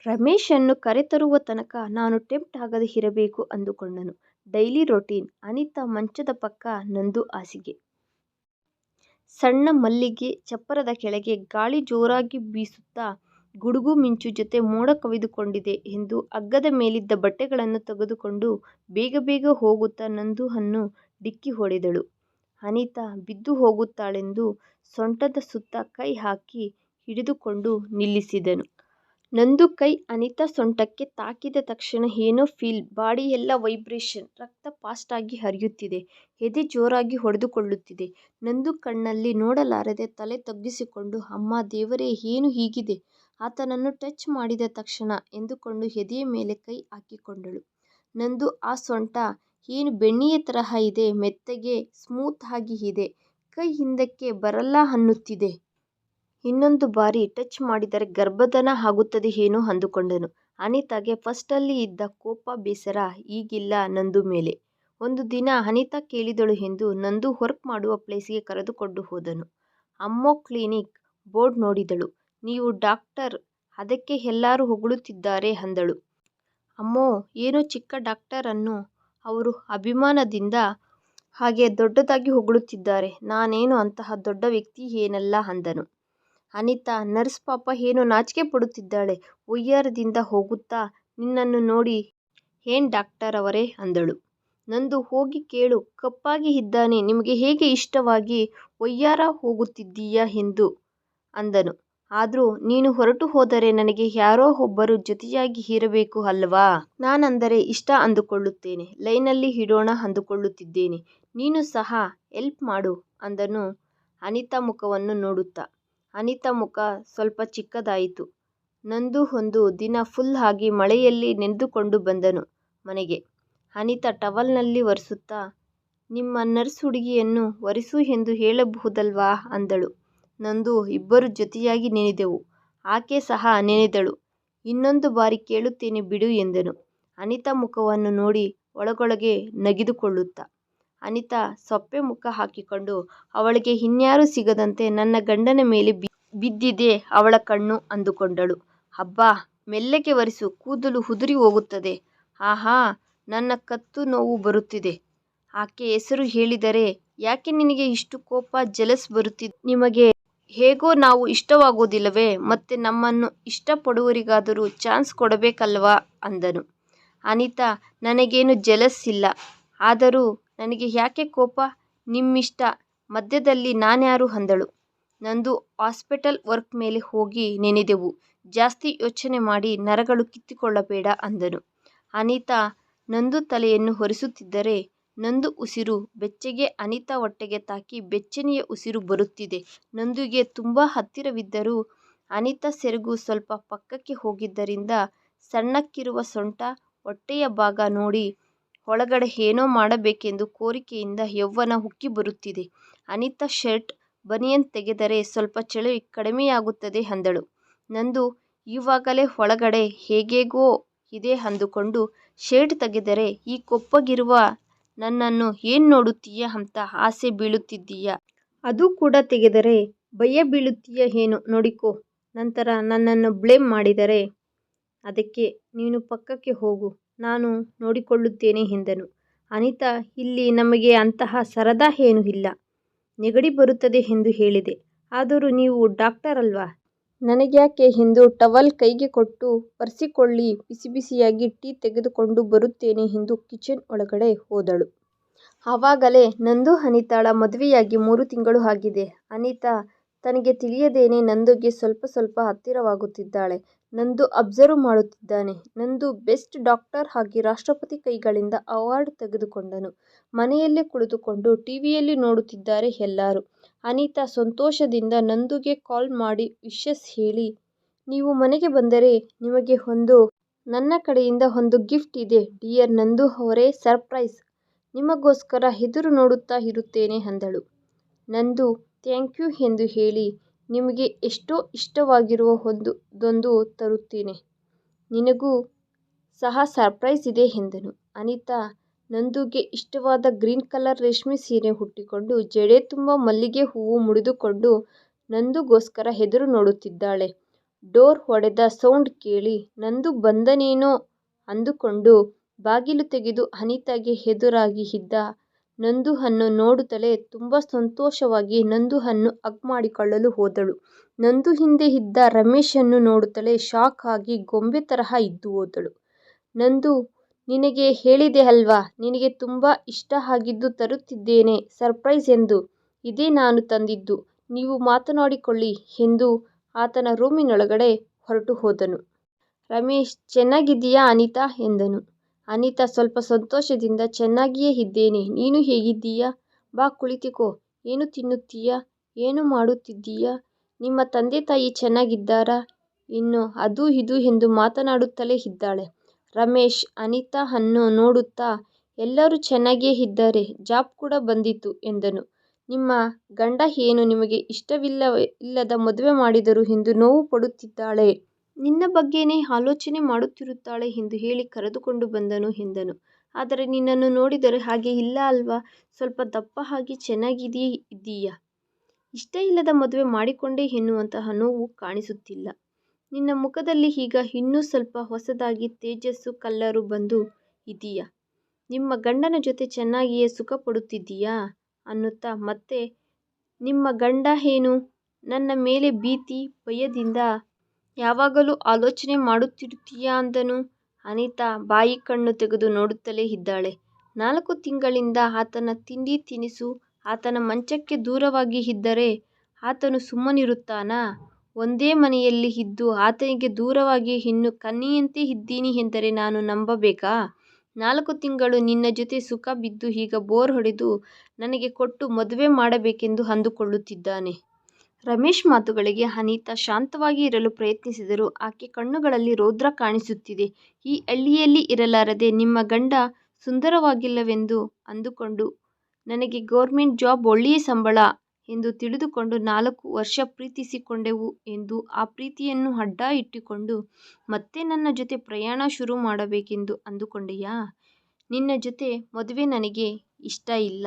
A: ರಮೇಶನ್ನು ಕರೆತರುವ ತನಕ ನಾನು ಟೆಂಪ್ಟ್ ಆಗದೆ ಇರಬೇಕು ಅಂದುಕೊಂಡನು. ಡೈಲಿ ರೊಟೀನ್ ಅನಿತಾ ಮಂಚದ ಪಕ್ಕ ನಂದು ಹಾಸಿಗೆ. ಸಣ್ಣ ಮಲ್ಲಿಗೆ ಚಪ್ಪರದ ಕೆಳಗೆ ಗಾಳಿ ಜೋರಾಗಿ ಬೀಸುತ್ತಾ ಗುಡುಗು ಮಿಂಚು ಜೊತೆ ಮೋಡ ಕವಿದುಕೊಂಡಿದೆ ಎಂದು ಹಗ್ಗದ ಮೇಲಿದ್ದ ಬಟ್ಟೆಗಳನ್ನು ತೆಗೆದುಕೊಂಡು ಬೇಗ ಬೇಗ ಹೋಗುತ್ತಾ ನಂದುವನ್ನು ಡಿಕ್ಕಿ ಹೊಡೆದಳು. ಅನಿತಾ ಬಿದ್ದು ಹೋಗುತ್ತಾಳೆಂದು ಸೊಂಟದ ಸುತ್ತ ಕೈ ಹಾಕಿ ಹಿಡಿದುಕೊಂಡು ನಿಲ್ಲಿಸಿದನು. ನಂದು ಕೈ ಅನಿತಾ ಸೊಂಟಕ್ಕೆ ತಾಕಿದ ತಕ್ಷಣ ಏನೋ ಫೀಲ್, ಬಾಡಿಯೆಲ್ಲ ವೈಬ್ರೇಷನ್, ರಕ್ತ ಫಾಸ್ಟಾಗಿ ಹರಿಯುತ್ತಿದೆ. ಎದೆ ಜೋರಾಗಿ ಹೊಡೆದುಕೊಳ್ಳುತ್ತಿದೆ. ನಂದು ಕಣ್ಣಲ್ಲಿ ನೋಡಲಾರದೆ ತಲೆ ತಗ್ಗಿಸಿಕೊಂಡು, ಅಮ್ಮ ದೇವರೇ, ಏನು ಹೀಗಿದೆ ಆತನನ್ನು ಟಚ್ ಮಾಡಿದ ತಕ್ಷಣ ಎಂದುಕೊಂಡು ಎದೆಯ ಮೇಲೆ ಕೈ ಹಾಕಿಕೊಂಡಳು. ನಂದು ಆ ಸೊಂಟ ಏನು ಬೆಣ್ಣೆಯ ತರಹ ಇದೆ, ಮೆತ್ತಗೆ, ಸ್ಮೂತ್ ಆಗಿ ಇದೆ. ಕೈ ಹಿಂದಕ್ಕೆ ಬರಲ್ಲ ಅನ್ನುತ್ತಿದೆ. ಇನ್ನೊಂದು ಬಾರಿ ಟಚ್ ಮಾಡಿದರೆ ಗರ್ಭಧನ ಆಗುತ್ತದೆ ಏನೋ ಅಂದುಕೊಂಡನು. ಅನಿತಾಗೆ ಫಸ್ಟಲ್ಲಿ ಇದ್ದ ಕೋಪ ಬೇಸರ, ಈಗಿಲ್ಲ ನಂದು ಮೇಲೆ. ಒಂದು ದಿನ ಅನಿತಾ ಕೇಳಿದಳು ಎಂದು ನಂದು ವರ್ಕ್ ಮಾಡುವ ಪ್ಲೇಸಿಗೆ ಕರೆದುಕೊಂಡು ಹೋದನು. ಅಮ್ಮೋ ಕ್ಲಿನಿಕ್ ಬೋರ್ಡ್ ನೋಡಿದಳು. ನೀವು ಡಾಕ್ಟರ್, ಅದಕ್ಕೆ ಎಲ್ಲರೂ ಹೊಗಳುತ್ತಿದ್ದಾರೆ ಅಂದಳು. ಅಮ್ಮೋ, ಏನೋ ಚಿಕ್ಕ ಡಾಕ್ಟರ್ ಅನ್ನು ಅವರು ಅಭಿಮಾನದಿಂದ ಹಾಗೆ ದೊಡ್ಡದಾಗಿ ಹೊಗಳುತ್ತಿದ್ದಾರೆ. ನಾನೇನು ಅಂತಹ ದೊಡ್ಡ ವ್ಯಕ್ತಿ ಏನಲ್ಲ ಅಂದನು. ಅನಿತಾ, ನರ್ಸ್ ಪಾಪ ಏನೋ ನಾಚಿಕೆ ಪಡುತ್ತಿದ್ದಾಳೆ ವಯ್ಯಾರದಿಂದ ಹೋಗುತ್ತಾ ನಿನ್ನನ್ನು ನೋಡಿ ಏನ್ ಡಾಕ್ಟರ್ ಅವರೇ ಅಂದಳು. ನಂದು ಹೋಗಿ ಕೇಳು ಕಪ್ಪಾಗಿ ಇದ್ದಾನೆ ನಿಮಗೆ ಹೇಗೆ ಇಷ್ಟವಾಗಿ ಒಯ್ಯಾರ ಹೋಗುತ್ತಿದ್ದೀಯಾ ಎಂದು ಅಂದನು. ಆದರೂ ನೀನು ಹೊರಟು ಹೋದರೆ ನನಗೆ ಯಾರೋ ಒಬ್ಬರು ಜೊತೆಯಾಗಿ ಇರಬೇಕು ಅಲ್ವಾ? ನಾನಂದರೆ ಇಷ್ಟ ಅಂದುಕೊಳ್ಳುತ್ತೇನೆ. ಲೈನಲ್ಲಿ ಇಡೋಣ ಅಂದುಕೊಳ್ಳುತ್ತಿದ್ದೇನೆ. ನೀನು ಸಹ ಹೆಲ್ಪ್ ಮಾಡು ಅಂದನು ಅನಿತಾ ಮುಖವನ್ನು ನೋಡುತ್ತಾ. ಅನಿತಾ ಮುಖ ಸ್ವಲ್ಪ ಚಿಕ್ಕದಾಯಿತು. ನಂದು ಒಂದು ದಿನ ಫುಲ್ ಆಗಿ ಮಳೆಯಲ್ಲಿ ನೆನೆದುಕೊಂಡು ಬಂದನು ಮನೆಗೆ. ಅನಿತಾ ಟವಲ್ನಲ್ಲಿ ಒರೆಸುತ್ತಾ, ನಿಮ್ಮ ನರ್ಸ್ ಹುಡುಗಿಯನ್ನು ಒರೆಸು ಎಂದು ಹೇಳಬಹುದಲ್ವಾ ಅಂದಳು. ನಂದು ಇಬ್ಬರು ಜೊತೆಯಾಗಿ ನೆನೆದೆವು. ಆಕೆ ಸಹ ನೆನೆದಳು. ಇನ್ನೊಂದು ಬಾರಿ ಕೇಳುತ್ತೇನೆ ಬಿಡು ಎಂದನು ಅನಿತಾ ಮುಖವನ್ನು ನೋಡಿ ಒಳಗೊಳಗೆ ನಗಿದುಕೊಳ್ಳುತ್ತಾ. ಅನಿತಾ ಸೊಪ್ಪೆ ಮುಖ ಹಾಕಿಕೊಂಡು, ಅವಳಿಗೆ ಇನ್ಯಾರೂ ಸಿಗದಂತೆ ನನ್ನ ಗಂಡನ ಮೇಲೆ ಬಿದ್ದಿದೆ ಅವಳ ಕಣ್ಣು ಅಂದುಕೊಂಡಳು. ಅಬ್ಬಾ ಮೆಲ್ಲಗೆ ಒರೆಸು, ಕೂದಲು ಉದುರಿ ಹೋಗುತ್ತದೆ. ಆಹಾ, ನನ್ನ ಕತ್ತು ನೋವು ಬರುತ್ತಿದೆ. ಆಕೆ ಹೆಸರು ಹೇಳಿದರೆ ಯಾಕೆ ನಿನಗೆ ಇಷ್ಟು ಕೋಪ, ಜೆಲಸ್ ಬರುತ್ತಿದೆ ನಿಮಗೆ ಹೇಗೋ ನಾವು ಇಷ್ಟವಾಗುವುದಿಲ್ಲವೇ ಮತ್ತೆ ನಮ್ಮನ್ನು ಇಷ್ಟಪಡುವರಿಗಾದರೂ ಚಾನ್ಸ್ ಕೊಡಬೇಕಲ್ವಾ ಅಂದನು. ಅನಿತಾ, ನನಗೇನು ಜೆಲಸ್ ಇಲ್ಲ. ಆದರೂ ನನಗೆ ಯಾಕೆ ಕೋಪ ನಿಮ್ಮಿಷ್ಟ ಮಧ್ಯದಲ್ಲಿ ನಾನ್ಯಾರು ಅಂದಳು. ನಂದು ಹಾಸ್ಪಿಟಲ್ ವರ್ಕ್ ಮೇಲೆ ಹೋಗಿ ನೆನೆದೆವು. ಜಾಸ್ತಿ ಯೋಚನೆ ಮಾಡಿ ನರಗಳು ಕಿತ್ತುಕೊಳ್ಳಬೇಡ ಅಂದನು. ಅನಿತಾ, ನಂದು ತಲೆಯನ್ನು ಹೊರಿಸುತ್ತಿದ್ದರೆ ನಂದು ಉಸಿರು ಬೆಚ್ಚಗೆ ಅನಿತಾ ಹೊಟ್ಟೆಗೆ ತಾಕಿ ಬೆಚ್ಚನೆಯ ಉಸಿರು ಬರುತ್ತಿದೆ ನಂದುಗೆ ತುಂಬ ಹತ್ತಿರವಿದ್ದರೂ ಅನಿತಾ ಸೆರಗು ಸ್ವಲ್ಪ ಪಕ್ಕಕ್ಕೆ ಹೋಗಿದ್ದರಿಂದ ಸಣ್ಣಕ್ಕಿರುವ ಸೊಂಟ ಹೊಟ್ಟೆಯ ಭಾಗ ನೋಡಿ ಒಳಗಡೆ ಏನೋ ಮಾಡಬೇಕೆಂದು ಕೋರಿಕೆಯಿಂದ ಯೌವ್ವನ ಉಕ್ಕಿ ಬರುತ್ತಿದೆ. ಅನಿತಾ ಶರ್ಟ್, ಬನಿಯನ್ ತೆಗೆದರೆ ಸ್ವಲ್ಪ ಚಳಿ ಕಡಿಮೆಯಾಗುತ್ತದೆ ಅಂದಳು. ನಂದು ಈವಾಗಲೇ ಒಳಗಡೆ ಹೇಗೇಗೋ ಇದೆ ಅಂದುಕೊಂಡು ಶರ್ಟ್ ತೆಗೆದರೆ ಈ ಕೊಪ್ಪಗಿರುವ ನನ್ನನ್ನು ಏನ್ ನೋಡುತ್ತೀಯ ಅಂತ ಆಸೆ ಬೀಳುತ್ತಿದ್ದೀಯ. ಅದು ಕೂಡ ತೆಗೆದರೆ ಭಯ ಬೀಳುತ್ತೀಯ ಏನು ನೋಡಿಕೋ ನಂತರ ನನ್ನನ್ನು ಬ್ಲೇಮ್ ಮಾಡಿದರೆ ಅದಕ್ಕೆ ನೀನು ಪಕ್ಕಕ್ಕೆ ಹೋಗು ನಾನು ನೋಡಿಕೊಳ್ಳುತ್ತೇನೆ ಎಂದನು. ಅನಿತಾ, ಇಲ್ಲಿ ನಮಗೆ ಅಂತಹ ಸರದಾ ಏನೂ ಇಲ್ಲ. ನೆಗಡಿ ಬರುತ್ತದೆ ಎಂದು ಹೇಳಿದೆ. ಆದರೂ ನೀವು ಡಾಕ್ಟರ್ ಅಲ್ವಾ ನನಗ್ಯಾಕೆ ಎಂದು ಟವಲ್ ಕೈಗೆ ಕೊಟ್ಟು ಒರೆಸಿಕೊಳ್ಳಿ, ಬಿಸಿ ಬಿಸಿಯಾಗಿ ಟೀ ತೆಗೆದುಕೊಂಡು ಬರುತ್ತೇನೆ ಎಂದು ಕಿಚನ್ ಒಳಗಡೆ ಹೋದಳು. ಆವಾಗಲೇ ನಂದು ಅನಿತಾಳ ಮದುವೆಯಾಗಿ ಮೂರು ತಿಂಗಳು ಆಗಿದೆ. ಅನಿತಾ, ತನಗೆ ತಿಳಿಯದೇನೆ ನಂದುಗೆ ಸ್ವಲ್ಪ ಸ್ವಲ್ಪ ಹತ್ತಿರವಾಗುತ್ತಿದ್ದಾಳೆ. ನಂದು ಅಬ್ಸರ್ವ್ ಮಾಡುತ್ತಿದ್ದಾನೆ. ನಂದು ಬೆಸ್ಟ್ ಡಾಕ್ಟರ್ ಆಗಿ ರಾಷ್ಟ್ರಪತಿ ಕೈಗಳಿಂದ ಅವಾರ್ಡ್ ತೆಗೆದುಕೊಂಡನು. ಮನೆಯಲ್ಲೇ ಕುಳಿತುಕೊಂಡು ಟಿವಿಯಲ್ಲಿ ನೋಡುತ್ತಿದ್ದಾರೆ ಎಲ್ಲರೂ. ಅನಿತಾ ಸಂತೋಷದಿಂದ ನಂದುಗೆ ಕಾಲ್ ಮಾಡಿ ವಿಶಸ್ ಹೇಳಿ, ನೀವು ಮನೆಗೆ ಬಂದರೆ ನಿಮಗೆ ಒಂದು ನನ್ನ ಕಡೆಯಿಂದ ಒಂದು ಗಿಫ್ಟ್ ಇದೆ ಡಿಯರ್ ನಂದು ಅವರೇ ಸರ್ಪ್ರೈಸ್ ನಿಮಗೋಸ್ಕರ ಎದುರು ನೋಡುತ್ತಾ ಇರುತ್ತೇನೆ ಅಂದಳು. ನಂದು ಥ್ಯಾಂಕ್ ಯು ಎಂದು ಹೇಳಿ ನಿಮಗೆ ಎಷ್ಟೋ ಇಷ್ಟವಾಗಿರುವ ಒಂದು, ದೊಂದು ತರುತ್ತೇನೆ. ನಿನಗೂ ಸಹ ಸರ್ಪ್ರೈಸ್ ಇದೆ ಎಂದನು. ಅನಿತಾ ನಂದುಗೆ ಇಷ್ಟವಾದ ಗ್ರೀನ್ ಕಲರ್ ರೇಷ್ಮೆ ಸೀರೆ ಹುಟ್ಟಿಕೊಂಡು ಜಡೆ ತುಂಬ ಮಲ್ಲಿಗೆ ಹೂವು ಮುಡಿದುಕೊಂಡು ನಂದುಗೋಸ್ಕರ ಎದುರು ನೋಡುತ್ತಿದ್ದಾಳೆ. ಡೋರ್ ಹೊಡೆದ ಸೌಂಡ್ ಕೇಳಿ ನಂದು ಬಂದನೇನೋ ಅಂದುಕೊಂಡು ಬಾಗಿಲು ತೆಗೆದು ಅನಿತಾಗೆ ಎದುರಾಗಿ ಇದ್ದ ನಂದುಯನ್ನು ನೋಡುತ್ತಲೇ ತುಂಬ ಸಂತೋಷವಾಗಿ ನಂದುಯನ್ನು ಹಗ್ ಮಾಡಿಕೊಳ್ಳಲು ಹೋದಳು. ನಂದು ಹಿಂದೆ ಇದ್ದ ರಮೇಶನ್ನು ನೋಡುತ್ತಲೇ ಶಾಕ್ ಆಗಿ ಗೊಂಬೆ ತರಹ ಇದ್ದು ಹೋದಳು. ನಂದು, ನಿನಗೆ ಹೇಳಿದೆ ಅಲ್ವಾ ನಿನಗೆ ತುಂಬ ಇಷ್ಟ ಆಗಿದ್ದು ತರುತ್ತಿದ್ದೇನೆ, ಸರ್ಪ್ರೈಸ್ ಎಂದು. ಇದೇ ನಾನು ತಂದಿದ್ದು ನೀವು ಮಾತನಾಡಿಕೊಳ್ಳಿ ಎಂದು ಆತನ ರೂಮಿನೊಳಗಡೆ ಹೊರಟು ಹೋದನು. ರಮೇಶ್, ಚೆನ್ನಾಗಿದ್ದೀಯಾ ಅನಿತಾ ಎಂದನು. ಅನಿತಾ ಸ್ವಲ್ಪ ಸಂತೋಷದಿಂದ ಚೆನ್ನಾಗಿಯೇ ಇದ್ದೇನೆ. ನೀನು ಹೇಗಿದ್ದೀಯಾ? ಬಾ ಕುಳಿತುಕೋ. ಏನು ತಿನ್ನುತ್ತೀಯಾ? ಏನು ಮಾಡುತ್ತಿದ್ದೀಯಾ? ನಿಮ್ಮ ತಂದೆ ತಾಯಿ ಚೆನ್ನಾಗಿದ್ದಾರಾ? ಇನ್ನು ಅದು ಇದು ಎಂದು ಮಾತನಾಡುತ್ತಲೇ ಇದ್ದಾಳೆ. ರಮೇಶ್, ಅನಿತಾ ಅನ್ನು ನೋಡುತ್ತಾ, ಎಲ್ಲರೂ ಚೆನ್ನಾಗಿಯೇ ಇದ್ದಾರೆ. ಜಾಬ್ ಕೂಡ ಬಂದಿತು ಎಂದನು. ನಿಮ್ಮ ಗಂಡ ಏನು ನಿಮಗೆ ಇಷ್ಟವಿಲ್ಲದ ಮದುವೆ ಮಾಡಿದರು ಎಂದು ನೋವು ಪಡುತ್ತಿದ್ದಾಳೆ. ನಿನ್ನ ಬಗ್ಗೆನೇ ಆಲೋಚನೆ ಮಾಡುತ್ತಿರುತ್ತಾಳೆ ಎಂದು ಹೇಳಿ ಕರೆದುಕೊಂಡು ಬಂದನು ಎಂದನು. ಆದರೆ ನಿನ್ನನ್ನು ನೋಡಿದರೆ ಹಾಗೆ ಇಲ್ಲ ಅಲ್ವಾ ಸ್ವಲ್ಪ ದಪ್ಪ ಆಗಿ ಚೆನ್ನಾಗಿದೆಯೇ ಇದ್ದೀಯಾ. ಇಷ್ಟ ಇಲ್ಲದ ಮದುವೆ ಮಾಡಿಕೊಂಡೆ ಎನ್ನುವಂತಹ ನೋವು ಕಾಣಿಸುತ್ತಿಲ್ಲ. ನಿನ್ನ ಮುಖದಲ್ಲಿ ಈಗ ಇನ್ನೂ ಸ್ವಲ್ಪ ಹೊಸದಾಗಿ ತೇಜಸ್ಸು, ಕಲ್ಲರು ಬಂದು ಇದೀಯ. ನಿಮ್ಮ ಗಂಡನ ಜೊತೆ ಚೆನ್ನಾಗಿಯೇ ಸುಖ ಪಡುತ್ತಿದ್ದೀಯಾ ಅನ್ನುತ್ತಾ ಮತ್ತೆ, ನಿಮ್ಮ ಗಂಡ ಏನು ನನ್ನ ಮೇಲೆ ಭೀತಿ, ಭಯದಿಂದ ಯಾವಾಗಲೂ ಆಲೋಚನೆ ಮಾಡುತ್ತಿರುತ್ತೀಯಾ ಅಂದನು. ಅನಿತಾ ಬಾಯಿ ಕಣ್ಣು ತೆಗೆದು ನೋಡುತ್ತಲೇ ಇದ್ದಾಳೆ. ನಾಲ್ಕು ತಿಂಗಳಿಂದ ಆತನ ತಿಂಡಿ ತಿನಿಸು ಆತನ ಮಂಚಕ್ಕೆ ದೂರವಾಗಿ ಇದ್ದರೆ ಆತನು ಸುಮ್ಮನಿರುತ್ತಾನಾ ಒಂದೇ ಮನೆಯಲ್ಲಿ ಇದ್ದು ಆತನಿಗೆ ದೂರವಾಗಿ ಇನ್ನು ಕನ್ನಿಯಂತೆ ಇದ್ದೀನಿ ಎಂದರೆ ನಾನು ನಂಬಬೇಕಾ ನಾಲ್ಕು ತಿಂಗಳು ನಿನ್ನ ಜೊತೆ ಸುಖ ಬಿದ್ದು ಈಗ ಬೋರ್ ಹೊಡೆದು ನನಗೆ ಕೊಟ್ಟು ಮದುವೆ ಮಾಡಬೇಕೆಂದು ಅಂದುಕೊಳ್ಳುತ್ತಿದ್ದಾನೆ. ರಮೇಶ್ ಮಾತುಗಳಿಗೆ ಅನಿತಾ ಶಾಂತವಾಗಿ ಇರಲು ಪ್ರಯತ್ನಿಸಿದರು. ಆಕೆ ಕಣ್ಣುಗಳಲ್ಲಿ ರೌದ್ರ ಕಾಣಿಸುತ್ತಿದೆ. ಈ ಹಳ್ಳಿಯಲ್ಲಿ ಇರಲಾರದೆ ನಿಮ್ಮ ಗಂಡ ಸುಂದರವಾಗಿಲ್ಲವೆಂದು ಅಂದುಕೊಂಡು, ನನಗೆ ಗೌರ್ಮೆಂಟ್ ಜಾಬ್ ಒಳ್ಳೆಯ ಸಂಬಳ ಎಂದು ತಿಳಿದುಕೊಂಡು ನಾಲ್ಕು ವರ್ಷ ಪ್ರೀತಿಸಿಕೊಂಡೆವು ಎಂದು ಆ ಪ್ರೀತಿಯನ್ನು ಅಡ್ಡ ಇಟ್ಟುಕೊಂಡು, ಮತ್ತೆ ನನ್ನ ಜೊತೆ ಪ್ರಯಾಣ ಶುರು ಮಾಡಬೇಕೆಂದು ಅಂದುಕೊಂಡೆಯಾ ನಿನ್ನ ಜೊತೆ ಮದುವೆ ನನಗೆ ಇಷ್ಟ ಇಲ್ಲ.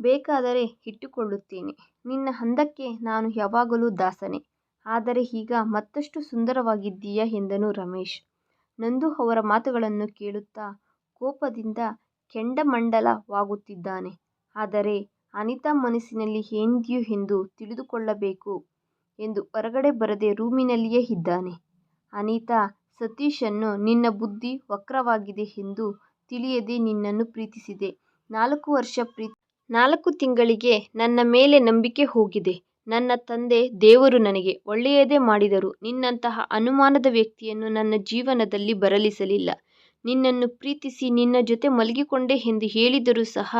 A: ಬೇಕಾದರೆ ಇಟ್ಟುಕೊಳ್ಳುತ್ತೇನೆ. ನಿನ್ನ ಅಂದಕ್ಕೆ ನಾನು ಯಾವಾಗಲೂ ದಾಸನೇ. ಆದರೆ ಈಗ ಮತ್ತಷ್ಟು ಸುಂದರವಾಗಿದ್ದೀಯ ಎಂದನು ರಮೇಶ್. ನಂದು ಅವರ ಮಾತುಗಳನ್ನು ಕೇಳುತ್ತಾ ಕೋಪದಿಂದ ಕೆಂಡಮಂಡಲವಾಗುತ್ತಿದ್ದಾನೆ ಆದರೆ ಅನಿತಾ ಮನಸ್ಸಿನಲ್ಲಿ ಏನಿದೆಯೋ ಎಂದು ತಿಳಿದುಕೊಳ್ಳಬೇಕು ಎಂದು ಹೊರಗಡೆ ಬರದೆ ರೂಮಿನಲ್ಲಿಯೇ ಇದ್ದಾನೆ. ಅನಿತಾ, ಸತೀಶನ್ನು ನಿನ್ನ ಬುದ್ಧಿ ವಕ್ರವಾಗಿದೆ ಎಂದು ತಿಳಿಯದೆ ನಿನ್ನನ್ನು ಪ್ರೀತಿಸಿದೆ. ನಾಲ್ಕು ವರ್ಷ ಪ್ರೀತಿಸಿದೆ. ನಾಲ್ಕು ತಿಂಗಳಿಗೆ ನನ್ನ ಮೇಲೆ ನಂಬಿಕೆ ಹೋಗಿದೆ. ನನ್ನ ತಂದೆ ದೇವರು ನನಗೆ ಒಳ್ಳೆಯದೇ ಮಾಡಿದರು. ನಿನ್ನಂತಹ ಅನುಮಾನದ ವ್ಯಕ್ತಿಯನ್ನು ನನ್ನ ಜೀವನದಲ್ಲಿ ಬರಲಿಸಲಿಲ್ಲ. ನಿನ್ನನ್ನು ಪ್ರೀತಿಸಿ ನಿನ್ನ ಜೊತೆ ಮಲಗಿಕೊಂಡೆ ಎಂದು ಹೇಳಿದರೂ ಸಹ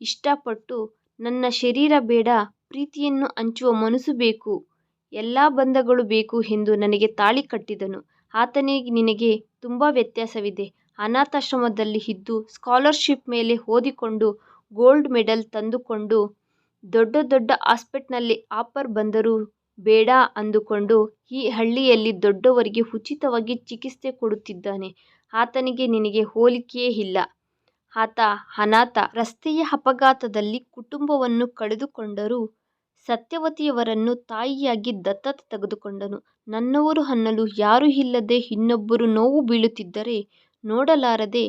A: ಇಷ್ಟಪಟ್ಟು ನನ್ನ ಶರೀರ ಬೇಡ, ಪ್ರೀತಿಯನ್ನು ಹಂಚುವ ಮನಸ್ಸು ಬೇಕು, ಎಲ್ಲಾ ಬಂಧಗಳು ಬೇಕು ಎಂದು ನನಗೆ ತಾಳಿ ಕಟ್ಟಿದನು ಆತನೇ ನಿನಗೆ ತುಂಬ ವ್ಯತ್ಯಾಸವಿದೆ. ಅನಾಥಾಶ್ರಮದಲ್ಲಿ ಇದ್ದು ಸ್ಕಾಲರ್ಶಿಪ್ ಮೇಲೆ ಓದಿಕೊಂಡು ಗೋಲ್ಡ್ ಮೆಡಲ್ ತಂದುಕೊಂಡು ದೊಡ್ಡ ದೊಡ್ಡ ಹಾಸ್ಪಿಟಲ್ನಲ್ಲಿ ಆಪರ್ ಬಂದರೂ ಬೇಡ ಅಂದುಕೊಂಡು ಈ ಹಳ್ಳಿಯಲ್ಲಿ ದೊಡ್ಡವರಿಗೆ ಉಚಿತವಾಗಿ ಚಿಕಿತ್ಸೆ ಕೊಡುತ್ತಿದ್ದಾನೆ. ಆತನಿಗೆ ನಿನಗೆ ಹೋಲಿಕೆಯೇ ಇಲ್ಲ. ಆತ ಅನಾಥ. ರಸ್ತೆಯ ಅಪಘಾತದಲ್ಲಿ ಕುಟುಂಬವನ್ನು ಕಳೆದುಕೊಂಡರೂ ಸತ್ಯವತಿಯವರನ್ನು ತಾಯಿಯಾಗಿ ದತ್ತ ತೆಗೆದುಕೊಂಡನು. ನನ್ನವರು ಅನ್ನಲು ಯಾರೂ ಇಲ್ಲದೆ ಇನ್ನೊಬ್ಬರು ನೋವು ಬೀಳುತ್ತಿದ್ದರೆ ನೋಡಲಾರದೆ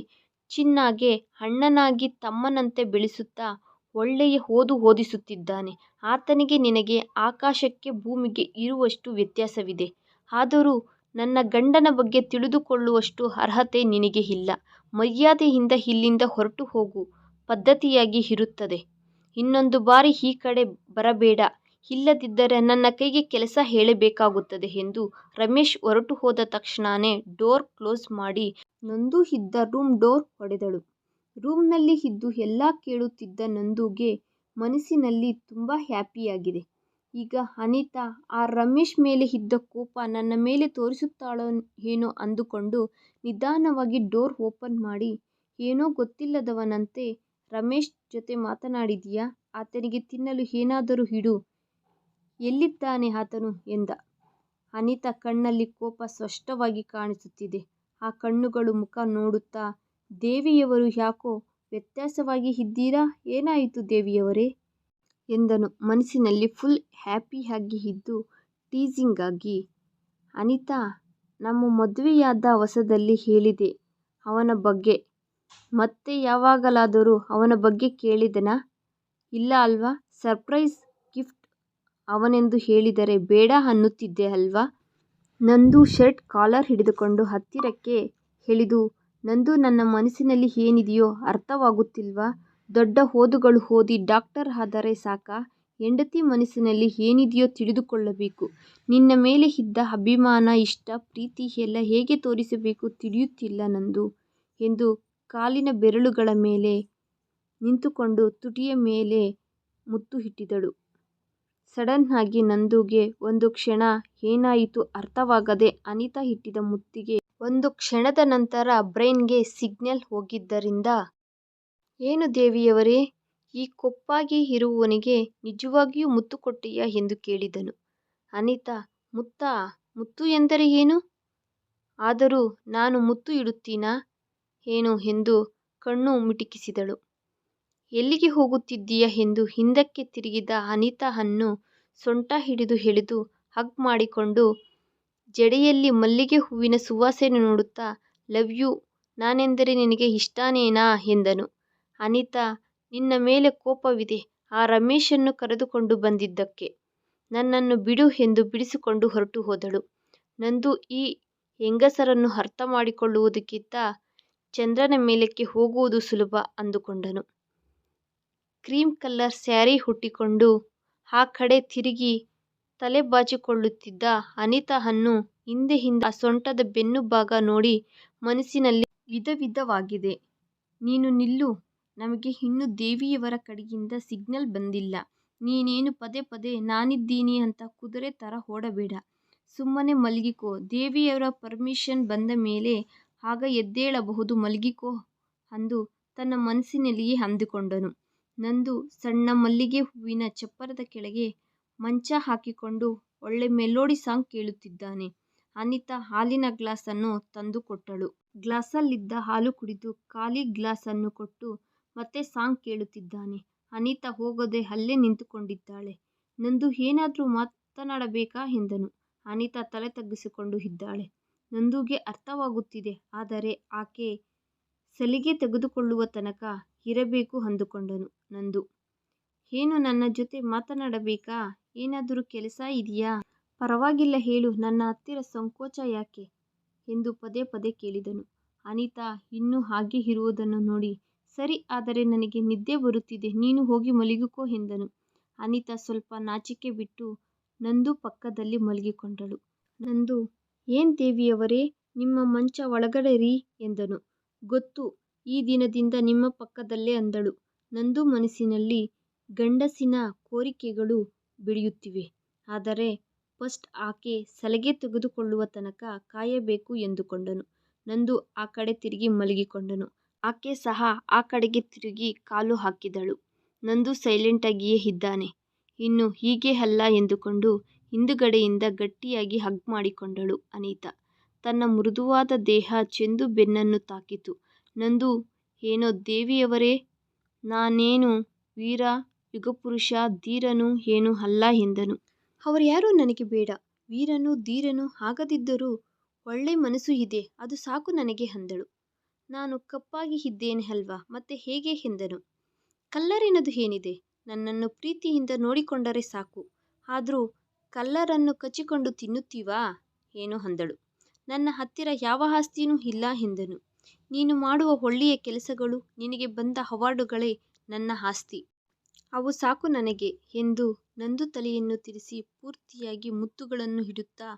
A: ಚಿನ್ನಾಗೆ ಅಣ್ಣನಾಗಿ ತಮ್ಮನಂತೆ ಬೆಳೆಸುತ್ತಾ ಒಳ್ಳೆಯ ಓದು ಓದಿಸುತ್ತಿದ್ದಾನೆ. ಆತನಿಗೆ ನಿನಗೆ ಆಕಾಶಕ್ಕೆ ಭೂಮಿಗೆ ಇರುವಷ್ಟು ವ್ಯತ್ಯಾಸವಿದೆ. ಆದರೂ ನನ್ನ ಗಂಡನ ಬಗ್ಗೆ ತಿಳಿದುಕೊಳ್ಳುವಷ್ಟು ಅರ್ಹತೆ ನಿನಗೆ ಇಲ್ಲ. ಮರ್ಯಾದೆಯಿಂದ ಇಲ್ಲಿಂದ ಹೊರಟು ಹೋಗು. ಪದ್ಧತಿಯಾಗಿ ಇರುತ್ತದೆ. ಇನ್ನೊಂದು ಬಾರಿ ಈ ಕಡೆ ಬರಬೇಡ. ಇಲ್ಲದಿದ್ದರೆ ನನ್ನ ಕೈಗೆ ಕೆಲಸ ಹೇಳಬೇಕಾಗುತ್ತದೆ ಎಂದು ರಮೇಶ್ ಹೊರಟು ಹೋದ ತಕ್ಷಣನೇ ಡೋರ್ ಕ್ಲೋಸ್ ಮಾಡಿ ನಂದು ಇದ್ದ ರೂಮ್ ಡೋರ್ ಹೊಡೆದಳು. ರೂಮ್ನಲ್ಲಿ ಇದ್ದು ಎಲ್ಲ ಕೇಳುತ್ತಿದ್ದ ನಂದುಗೆ ಮನಸ್ಸಿನಲ್ಲಿ ತುಂಬಾ ಹ್ಯಾಪಿಯಾಗಿದೆ. ಈಗ ಅನಿತಾ, ಆ ರಮೇಶ್ ಮೇಲೆ ಇದ್ದ ಕೋಪ ನನ್ನ ಮೇಲೆ ತೋರಿಸುತ್ತಾಳೋ ಏನೋ ಅಂದುಕೊಂಡು ನಿಧಾನವಾಗಿ ಡೋರ್ ಓಪನ್ ಮಾಡಿ, ಏನೋ ಗೊತ್ತಿಲ್ಲದವನಂತೆ ರಮೇಶ್ ಜೊತೆ ಮಾತನಾಡಿದೀಯಾ? ಆತನಿಗೆ ತಿನ್ನಲು ಏನಾದರೂ ಇಡು. ಎಲ್ಲಿದ್ದಾನೆ ಆತನು ಎಂದ. ಅನಿತಾ ಕಣ್ಣಲ್ಲಿ ಕೋಪ ಸ್ಪಷ್ಟವಾಗಿ ಕಾಣಿಸುತ್ತಿದೆ. ಆ ಕಣ್ಣುಗಳು ಮುಖ ನೋಡುತ್ತಾ, ದೇವಿಯವರು ಯಾಕೋ ವ್ಯತ್ಯಾಸವಾಗಿ ಇದ್ದೀರಾ ಏನಾಯಿತು ದೇವಿಯವರೇ? ಎಂದನು ಮನಸ್ಸಿನಲ್ಲಿ ಫುಲ್ ಹ್ಯಾಪಿಯಾಗಿ ಇದ್ದು, ಟೀಸಿಂಗ್ ಆಗಿ. ಅನಿತಾ, ನಮ್ಮ ಮದುವೆಯಾದ ಹೊಸದಲ್ಲಿ ಹೇಳಿದೆ, ಅವನ ಬಗ್ಗೆ. ಮತ್ತೆ ಯಾವಾಗಲಾದರೂ ಅವನ ಬಗ್ಗೆ ಕೇಳಿದನಾ ಇಲ್ಲ ಅಲ್ವಾ? ಸರ್ಪ್ರೈಸ್ ಅವನೆಂದು ಹೇಳಿದರೆ ಬೇಡ ಅನ್ನುತ್ತಿದ್ದೆ ಅಲ್ವಾ? ನಂದು ಶರ್ಟ್ ಕಾಲರ್ ಹಿಡಿದುಕೊಂಡು ಹತ್ತಿರಕ್ಕೆ ಹೇಳಿದು ನಂದು ನನ್ನ ಮನಸ್ಸಿನಲ್ಲಿ ಏನಿದೆಯೋ ಅರ್ಥವಾಗುತ್ತಿಲ್ವಾ? ದೊಡ್ಡ ಓದುಗಳು ಓದಿ ಡಾಕ್ಟರ್ ಆದರೆ ಸಾಕ ಹೆಂಡತಿ ಮನಸ್ಸಿನಲ್ಲಿ ಏನಿದೆಯೋ ತಿಳಿದುಕೊಳ್ಳಬೇಕು. ನಿನ್ನ ಮೇಲೆ ಇದ್ದ ಅಭಿಮಾನ, ಇಷ್ಟ, ಪ್ರೀತಿ ಎಲ್ಲ ಹೇಗೆ ತೋರಿಸಬೇಕು ತಿಳಿಯುತ್ತಿಲ್ಲ ನಂದು ಎಂದು ಕಾಲಿನ ಬೆರಳುಗಳ ಮೇಲೆ ನಿಂತುಕೊಂಡು ತುಟಿಯ ಮೇಲೆ ಮುತ್ತು ಇಟ್ಟಿದ್ದಳು. ಸಡನ್ ಆಗಿ ನಂದುಗೆ ಒಂದು ಕ್ಷಣ ಏನಾಯಿತು ಅರ್ಥವಾಗದೆ ಅನಿತಾ ಇಟ್ಟಿದ್ದ ಮುತ್ತಿಗೆ ಒಂದು ಕ್ಷಣದ ನಂತರ ಬ್ರೈನ್ಗೆ ಸಿಗ್ನಲ್ ಹೋಗಿದ್ದರಿಂದ ಏನು ದೇವಿಯವರೇ, ಈ ಕೊಪ್ಪಾಗಿ ಇರುವವನಿಗೆ ನಿಜವಾಗಿಯೂ ಮುತ್ತು ಕೊಟ್ಟೆಯಾ ಎಂದು ಕೇಳಿದನು. ಅನಿತಾ ಮುತ್ತಾ ಮುತ್ತು ಎಂದರೆ ಏನು? ಆದರೂ ನಾನು ಮುತ್ತು ಇಡುತ್ತೀನಾ ಏನು ಎಂದು ಕಣ್ಣು ಮಿಟುಕಿಸಿದಳು. ಎಲ್ಲಿಗೆ ಹೋಗುತ್ತಿದ್ದೀಯ ಎಂದು ಹಿಂದಕ್ಕೆ ತಿರುಗಿದ ಅನಿತಾ ಅನ್ನು ಸೊಂಟ ಹಿಡಿದು ಎಳೆದು ಹಗ್ ಮಾಡಿಕೊಂಡು, ಜಡೆಯಲ್ಲಿ ಮಲ್ಲಿಗೆ ಹೂವಿನ ಸುವಾಸನೆ ನೋಡುತ್ತಾ ಲವ್ ಯು ನಾನೆಂದರೆ ನಿನಗೆ ಇಷ್ಟನೇನಾ ಎಂದನು. ಅನಿತಾ, ನಿನ್ನ ಮೇಲೆ ಕೋಪವಿದೆ ಆ ರಮೇಶನ್ನು ಕರೆದುಕೊಂಡು ಬಂದಿದ್ದಕ್ಕೆ. ನನ್ನನ್ನು ಬಿಡು ಎಂದು ಬಿಡಿಸಿಕೊಂಡು ಹೊರಟು ಹೋದಳು. ನಂದು ಈ ಹೆಂಗಸರನ್ನು ಅರ್ಥ ಮಾಡಿಕೊಳ್ಳುವುದಕ್ಕಿಂತ ಚಂದ್ರನ ಮೇಲಕ್ಕೆ ಹೋಗುವುದು ಸುಲಭ ಅಂದುಕೊಂಡನು. ಕ್ರೀಮ್ ಕಲರ್ ಸ್ಯಾರಿ ಹುಟ್ಟಿಕೊಂಡು ಆ ಕಡೆ ತಿರುಗಿ ತಲೆ ಬಾಚಿಕೊಳ್ಳುತ್ತಿದ್ದ ಅನಿತಾ ಅನ್ನು ಹಿಂದೆ ಆ ಸೊಂಟದ ಬೆನ್ನು ಭಾಗ ನೋಡಿ ಮನಸ್ಸಿನಲ್ಲಿ ವಿಧವಿಧವಾಗಿದೆ. ನೀನು ನಿಲ್ಲು, ನಮಗೆ ಇನ್ನೂ ದೇವಿಯವರ ಕಡೆಯಿಂದ ಸಿಗ್ನಲ್ ಬಂದಿಲ್ಲ. ನೀನೇನು ಪದೇ ಪದೇ ನಾನಿದ್ದೀನಿ ಅಂತ ಕುದುರೆ ಥರ ಓಡಬೇಡ. ಸುಮ್ಮನೆ ಮಲಗಿಕೋ, ದೇವಿಯವರ ಪರ್ಮಿಷನ್ ಬಂದ ಮೇಲೆ ಆಗ ಎದ್ದೇಳಬಹುದು ಮಲಗಿಕೋ ಅಂದು ತನ್ನ ಮನಸ್ಸಿನಲ್ಲಿಯೇ ಅಂದುಕೊಂಡನು. ನಂದು ಸಣ್ಣ ಮಲ್ಲಿಗೆ ಹೂವಿನ ಚಪ್ಪರದ ಕೆಳಗೆ ಮಂಚ ಹಾಕಿಕೊಂಡು ಒಳ್ಳೆ ಮೆಲೋಡಿ ಸಾಂಗ್ ಕೇಳುತ್ತಿದ್ದಾನೆ. ಅನಿತಾ ಹಾಲಿನ ಗ್ಲಾಸನ್ನು ತಂದು ಕೊಟ್ಟಳು. ಗ್ಲಾಸಲ್ಲಿದ್ದ ಹಾಲು ಕುಡಿದು ಖಾಲಿ ಗ್ಲಾಸನ್ನು ಕೊಟ್ಟು ಮತ್ತೆ ಸಾಂಗ್ ಕೇಳುತ್ತಿದ್ದಾನೆ. ಅನಿತಾ ಹೋಗದೆ ಅಲ್ಲೇ ನಿಂತುಕೊಂಡಿದ್ದಾಳೆ. ನಂದು ಏನಾದ್ರೂ ಮಾತನಾಡಬೇಕಾ ಎಂದನು. ಅನಿತಾ ತಲೆ ತಗ್ಗಿಸಿಕೊಂಡು ಇದ್ದಾಳೆ. ನಂದುಗೆ ಅರ್ಥವಾಗುತ್ತಿದೆ ಆದರೆ ಆಕೆ ಸಲಿಗೆ ತೆಗೆದುಕೊಳ್ಳುವ ತನಕ ಇರಬೇಕು ಅಂದುಕೊಂಡನು ನಂದು. ಏನು ನನ್ನ ಜೊತೆ ಮಾತನಾಡಬೇಕಾ ಏನಾದರೂ ಕೆಲಸ ಇದೆಯಾ? ಪರವಾಗಿಲ್ಲ ಹೇಳು, ನನ್ನ ಹತ್ತಿರ ಸಂಕೋಚ ಯಾಕೆ? ಎಂದು ಪದೇ ಪದೇ ಕೇಳಿದನು. ಅನಿತಾ ಇನ್ನೂ ಹಾಗೆ ಇರುವುದನ್ನು ನೋಡಿ, ಸರಿ, ಆದರೆ ನನಗೆ ನಿದ್ದೆ ಬರುತ್ತಿದೆ, ನೀನು ಹೋಗಿ ಮಲಗಿಕೋ ಎಂದನು. ಅನಿತಾ ಸ್ವಲ್ಪ ನಾಚಿಕೆ ಬಿಟ್ಟು ನಂದು ಪಕ್ಕದಲ್ಲಿ ಮಲಗಿಕೊಂಡಳು. ನಂದು ಏನ್ ದೇವಿಯವರೇ, ನಿಮ್ಮ ಮಂಚ ಒಳಗಡೆ ರೀ ಎಂದನು. ಗೊತ್ತು, ಈ ದಿನದಿಂದ ನಿಮ್ಮ ಪಕ್ಕದಲ್ಲೇ ಅಂದಳು. ನಂದು ಮನಸ್ಸಿನಲ್ಲಿ ಗಂಡಸಿನ ಕೋರಿಕೆಗಳು ಬೆಳೆಯುತ್ತಿವೆ. ಆದರೆ ಫಸ್ಟ್ ಆಕೆ ಸಲಗೆ ತೆಗೆದುಕೊಳ್ಳುವ ತನಕ ಕಾಯಬೇಕು ಎಂದುಕೊಂಡನು. ನಂದು ಆ ಕಡೆ ತಿರುಗಿ ಮಲಗಿಕೊಂಡನು. ಆಕೆ ಸಹ ಆ ಕಡೆಗೆ ತಿರುಗಿ ಕಾಲು ಹಾಕಿದಳು. ನಂದು ಸೈಲೆಂಟಾಗಿಯೇ ಇದ್ದಾನೆ. ಇನ್ನು ಹೀಗೆ ಅಲ್ಲ ಎಂದುಕೊಂಡು ಹಿಂದುಗಡೆಯಿಂದ ಗಟ್ಟಿಯಾಗಿ ಹಗ್ ಮಾಡಿಕೊಂಡಳು ಅನಿತಾ. ತನ್ನ ಮೃದುವಾದ ದೇಹ ಚೆಂದು ಬೆನ್ನನ್ನು ತಾಕಿತು. ನಂದು ಏನೋ ದೇವಿಯವರೇ ನಾನೇನು ವೀರ, ಯುಗಪುರುಷ, ಧೀರನು ಏನೂ ಅಲ್ಲ ಎಂದನು. ಅವರ್ಯಾರೂ ನನಗೆ ಬೇಡ. ವೀರನು, ಧೀರನು ಆಗದಿದ್ದರೂ ಒಳ್ಳೆ ಮನಸ್ಸು ಇದೆ, ಅದು ಸಾಕು ನನಗೆ ಅಂದಳು. ನಾನು ಕಪ್ಪಾಗಿ ಇದ್ದೇನೆ ಅಲ್ವಾ, ಮತ್ತೆ ಹೇಗೆ ಎಂದನು. ಕಲ್ಲರಿನದು ಏನಿದೆ ನನ್ನನ್ನು ಪ್ರೀತಿಯಿಂದ ನೋಡಿಕೊಂಡರೆ ಸಾಕು. ಆದ್ರೂ ಕಲ್ಲರನ್ನು ಕಚ್ಚಿಕೊಂಡು ತಿನ್ನುತ್ತೀವಾ ಏನು ಅಂದಳು. ನನ್ನ ಹತ್ತಿರ ಯಾವ ಆಸ್ತಿನೂ ಇಲ್ಲ ಎಂದನು. ನೀನು ಮಾಡುವ ಒಳ್ಳೆಯ ಕೆಲಸಗಳು ನಿನಗೆ ಬಂದ ಅವಾರ್ಡುಗಳೇ ನನ್ನ ಆಸ್ತಿ. ಅವು ಸಾಕು ನನಗೆ ಎಂದು ನಂದು ತಲೆಯನ್ನು ತಿರಿಸಿ ಪೂರ್ತಿಯಾಗಿ ಮುತ್ತುಗಳನ್ನು ಇಡುತ್ತಾ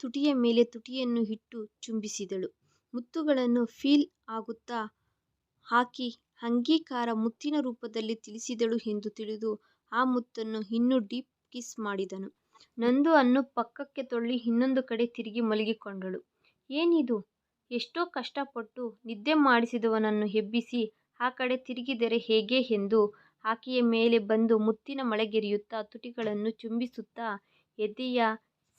A: ತುಟಿಯ ಮೇಲೆ ತುಟಿಯನ್ನು ಇಟ್ಟು ಚುಂಬಿಸಿದಳು. ಮುತ್ತುಗಳನ್ನು ಫೀಲ್ ಆಗುತ್ತಾ ಹಾಕಿ ಅಂಗೀಕಾರ ಮುತ್ತಿನ ರೂಪದಲ್ಲಿ ತಿಳಿಸಿದಳು ಎಂದು ತಿಳಿದು ಆ ಮುತ್ತನ್ನು ಇನ್ನೂ ಡೀಪ್ ಕಿಸ್ ಮಾಡಿದನು. ನಂದು ಅನ್ನು ಪಕ್ಕಕ್ಕೆ ತಳ್ಳಿ ಇನ್ನೊಂದು ಕಡೆ ತಿರುಗಿ ಮಲಗಿಕೊಂಡಳು. ಏನಿದು ಎಷ್ಟೋ ಕಷ್ಟಪಟ್ಟು ನಿದ್ದೆ ಮಾಡಿಸಿದವನನ್ನು ಎಬ್ಬಿಸಿ ಆ ಕಡೆ ತಿರುಗಿದರೆ ಹೇಗೆ ಎಂದು ಆಕೆಯ ಮೇಲೆ ಬಂದು ಮುತ್ತಿನ ಮಳೆಗರೆಯುತ್ತಾ ತುಟಿಗಳನ್ನು ಚುಂಬಿಸುತ್ತಾ ಎದೆಯ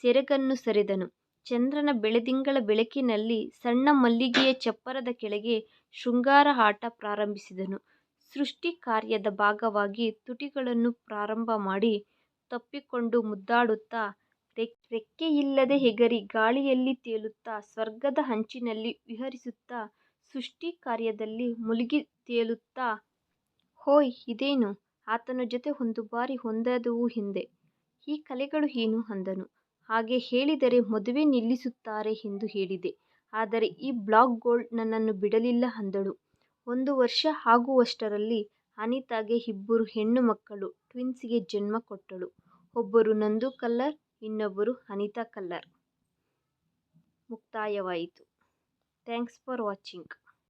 A: ಸೆರಗನ್ನು ಸರಿದನು. ಚಂದ್ರನ ಬೆಳದಿಂಗಳ ಬೆಳಕಿನಲ್ಲಿ ಸಣ್ಣ ಮಲ್ಲಿಗೆಯ ಚಪ್ಪರದ ಕೆಳಗೆ ಶೃಂಗಾರ ಆಟ ಪ್ರಾರಂಭಿಸಿದನು. ಸೃಷ್ಟಿ ಕಾರ್ಯದ ಭಾಗವಾಗಿ ತುಟಿಗಳನ್ನು ಪ್ರಾರಂಭ ಮಾಡಿ ತಪ್ಪಿಕೊಂಡು ಮುದ್ದಾಡುತ್ತಾ ರೆಕ್ಕೆಯಿಲ್ಲದೆ ಹೆಗರಿ ಗಾಳಿಯಲ್ಲಿ ತೇಲುತ್ತಾ ಸ್ವರ್ಗದ ಅಂಚಿನಲ್ಲಿ ವಿಹರಿಸುತ್ತಾ ಸೃಷ್ಟಿ ಕಾರ್ಯದಲ್ಲಿ ಮುಳುಗಿ ತೇಲುತ್ತಾ ಹೋಯ್ ಇದೇನು ಆತನ ಜೊತೆ ಒಂದು ಬಾರಿ ಒಂದಾದೆವು ಹಿಂದೆ ಈ ಕಲೆಗಳು ಏನು ಅಂದನು. ಹಾಗೆ ಹೇಳಿದರೆ ಮದುವೆ ನಿಲ್ಲಿಸುತ್ತಾರೆ ಎಂದು ಹೇಳಿದೆ. ಆದರೆ ಈ ಬ್ಲಾಕ್ ಗೋಲ್ಡ್ ನನ್ನನ್ನು ಬಿಡಲಿಲ್ಲ ಅಂದಳು. ಒಂದು ವರ್ಷ ಆಗುವಷ್ಟರಲ್ಲಿ ಅನಿತಾಗೆ ಇಬ್ಬರು ಹೆಣ್ಣು ಮಕ್ಕಳು ಟ್ವಿನ್ಸ್ಗೆ ಜನ್ಮ ಕೊಟ್ಟಳು. ಒಬ್ಬರು ನಂದು ಕಲ್ಲರ್, ಇನ್ನೊಬ್ಬರು ಅನಿತಾ ಕಲ್ಲರ್. ಮುಕ್ತಾಯವಾಯಿತು. Thanks for watching.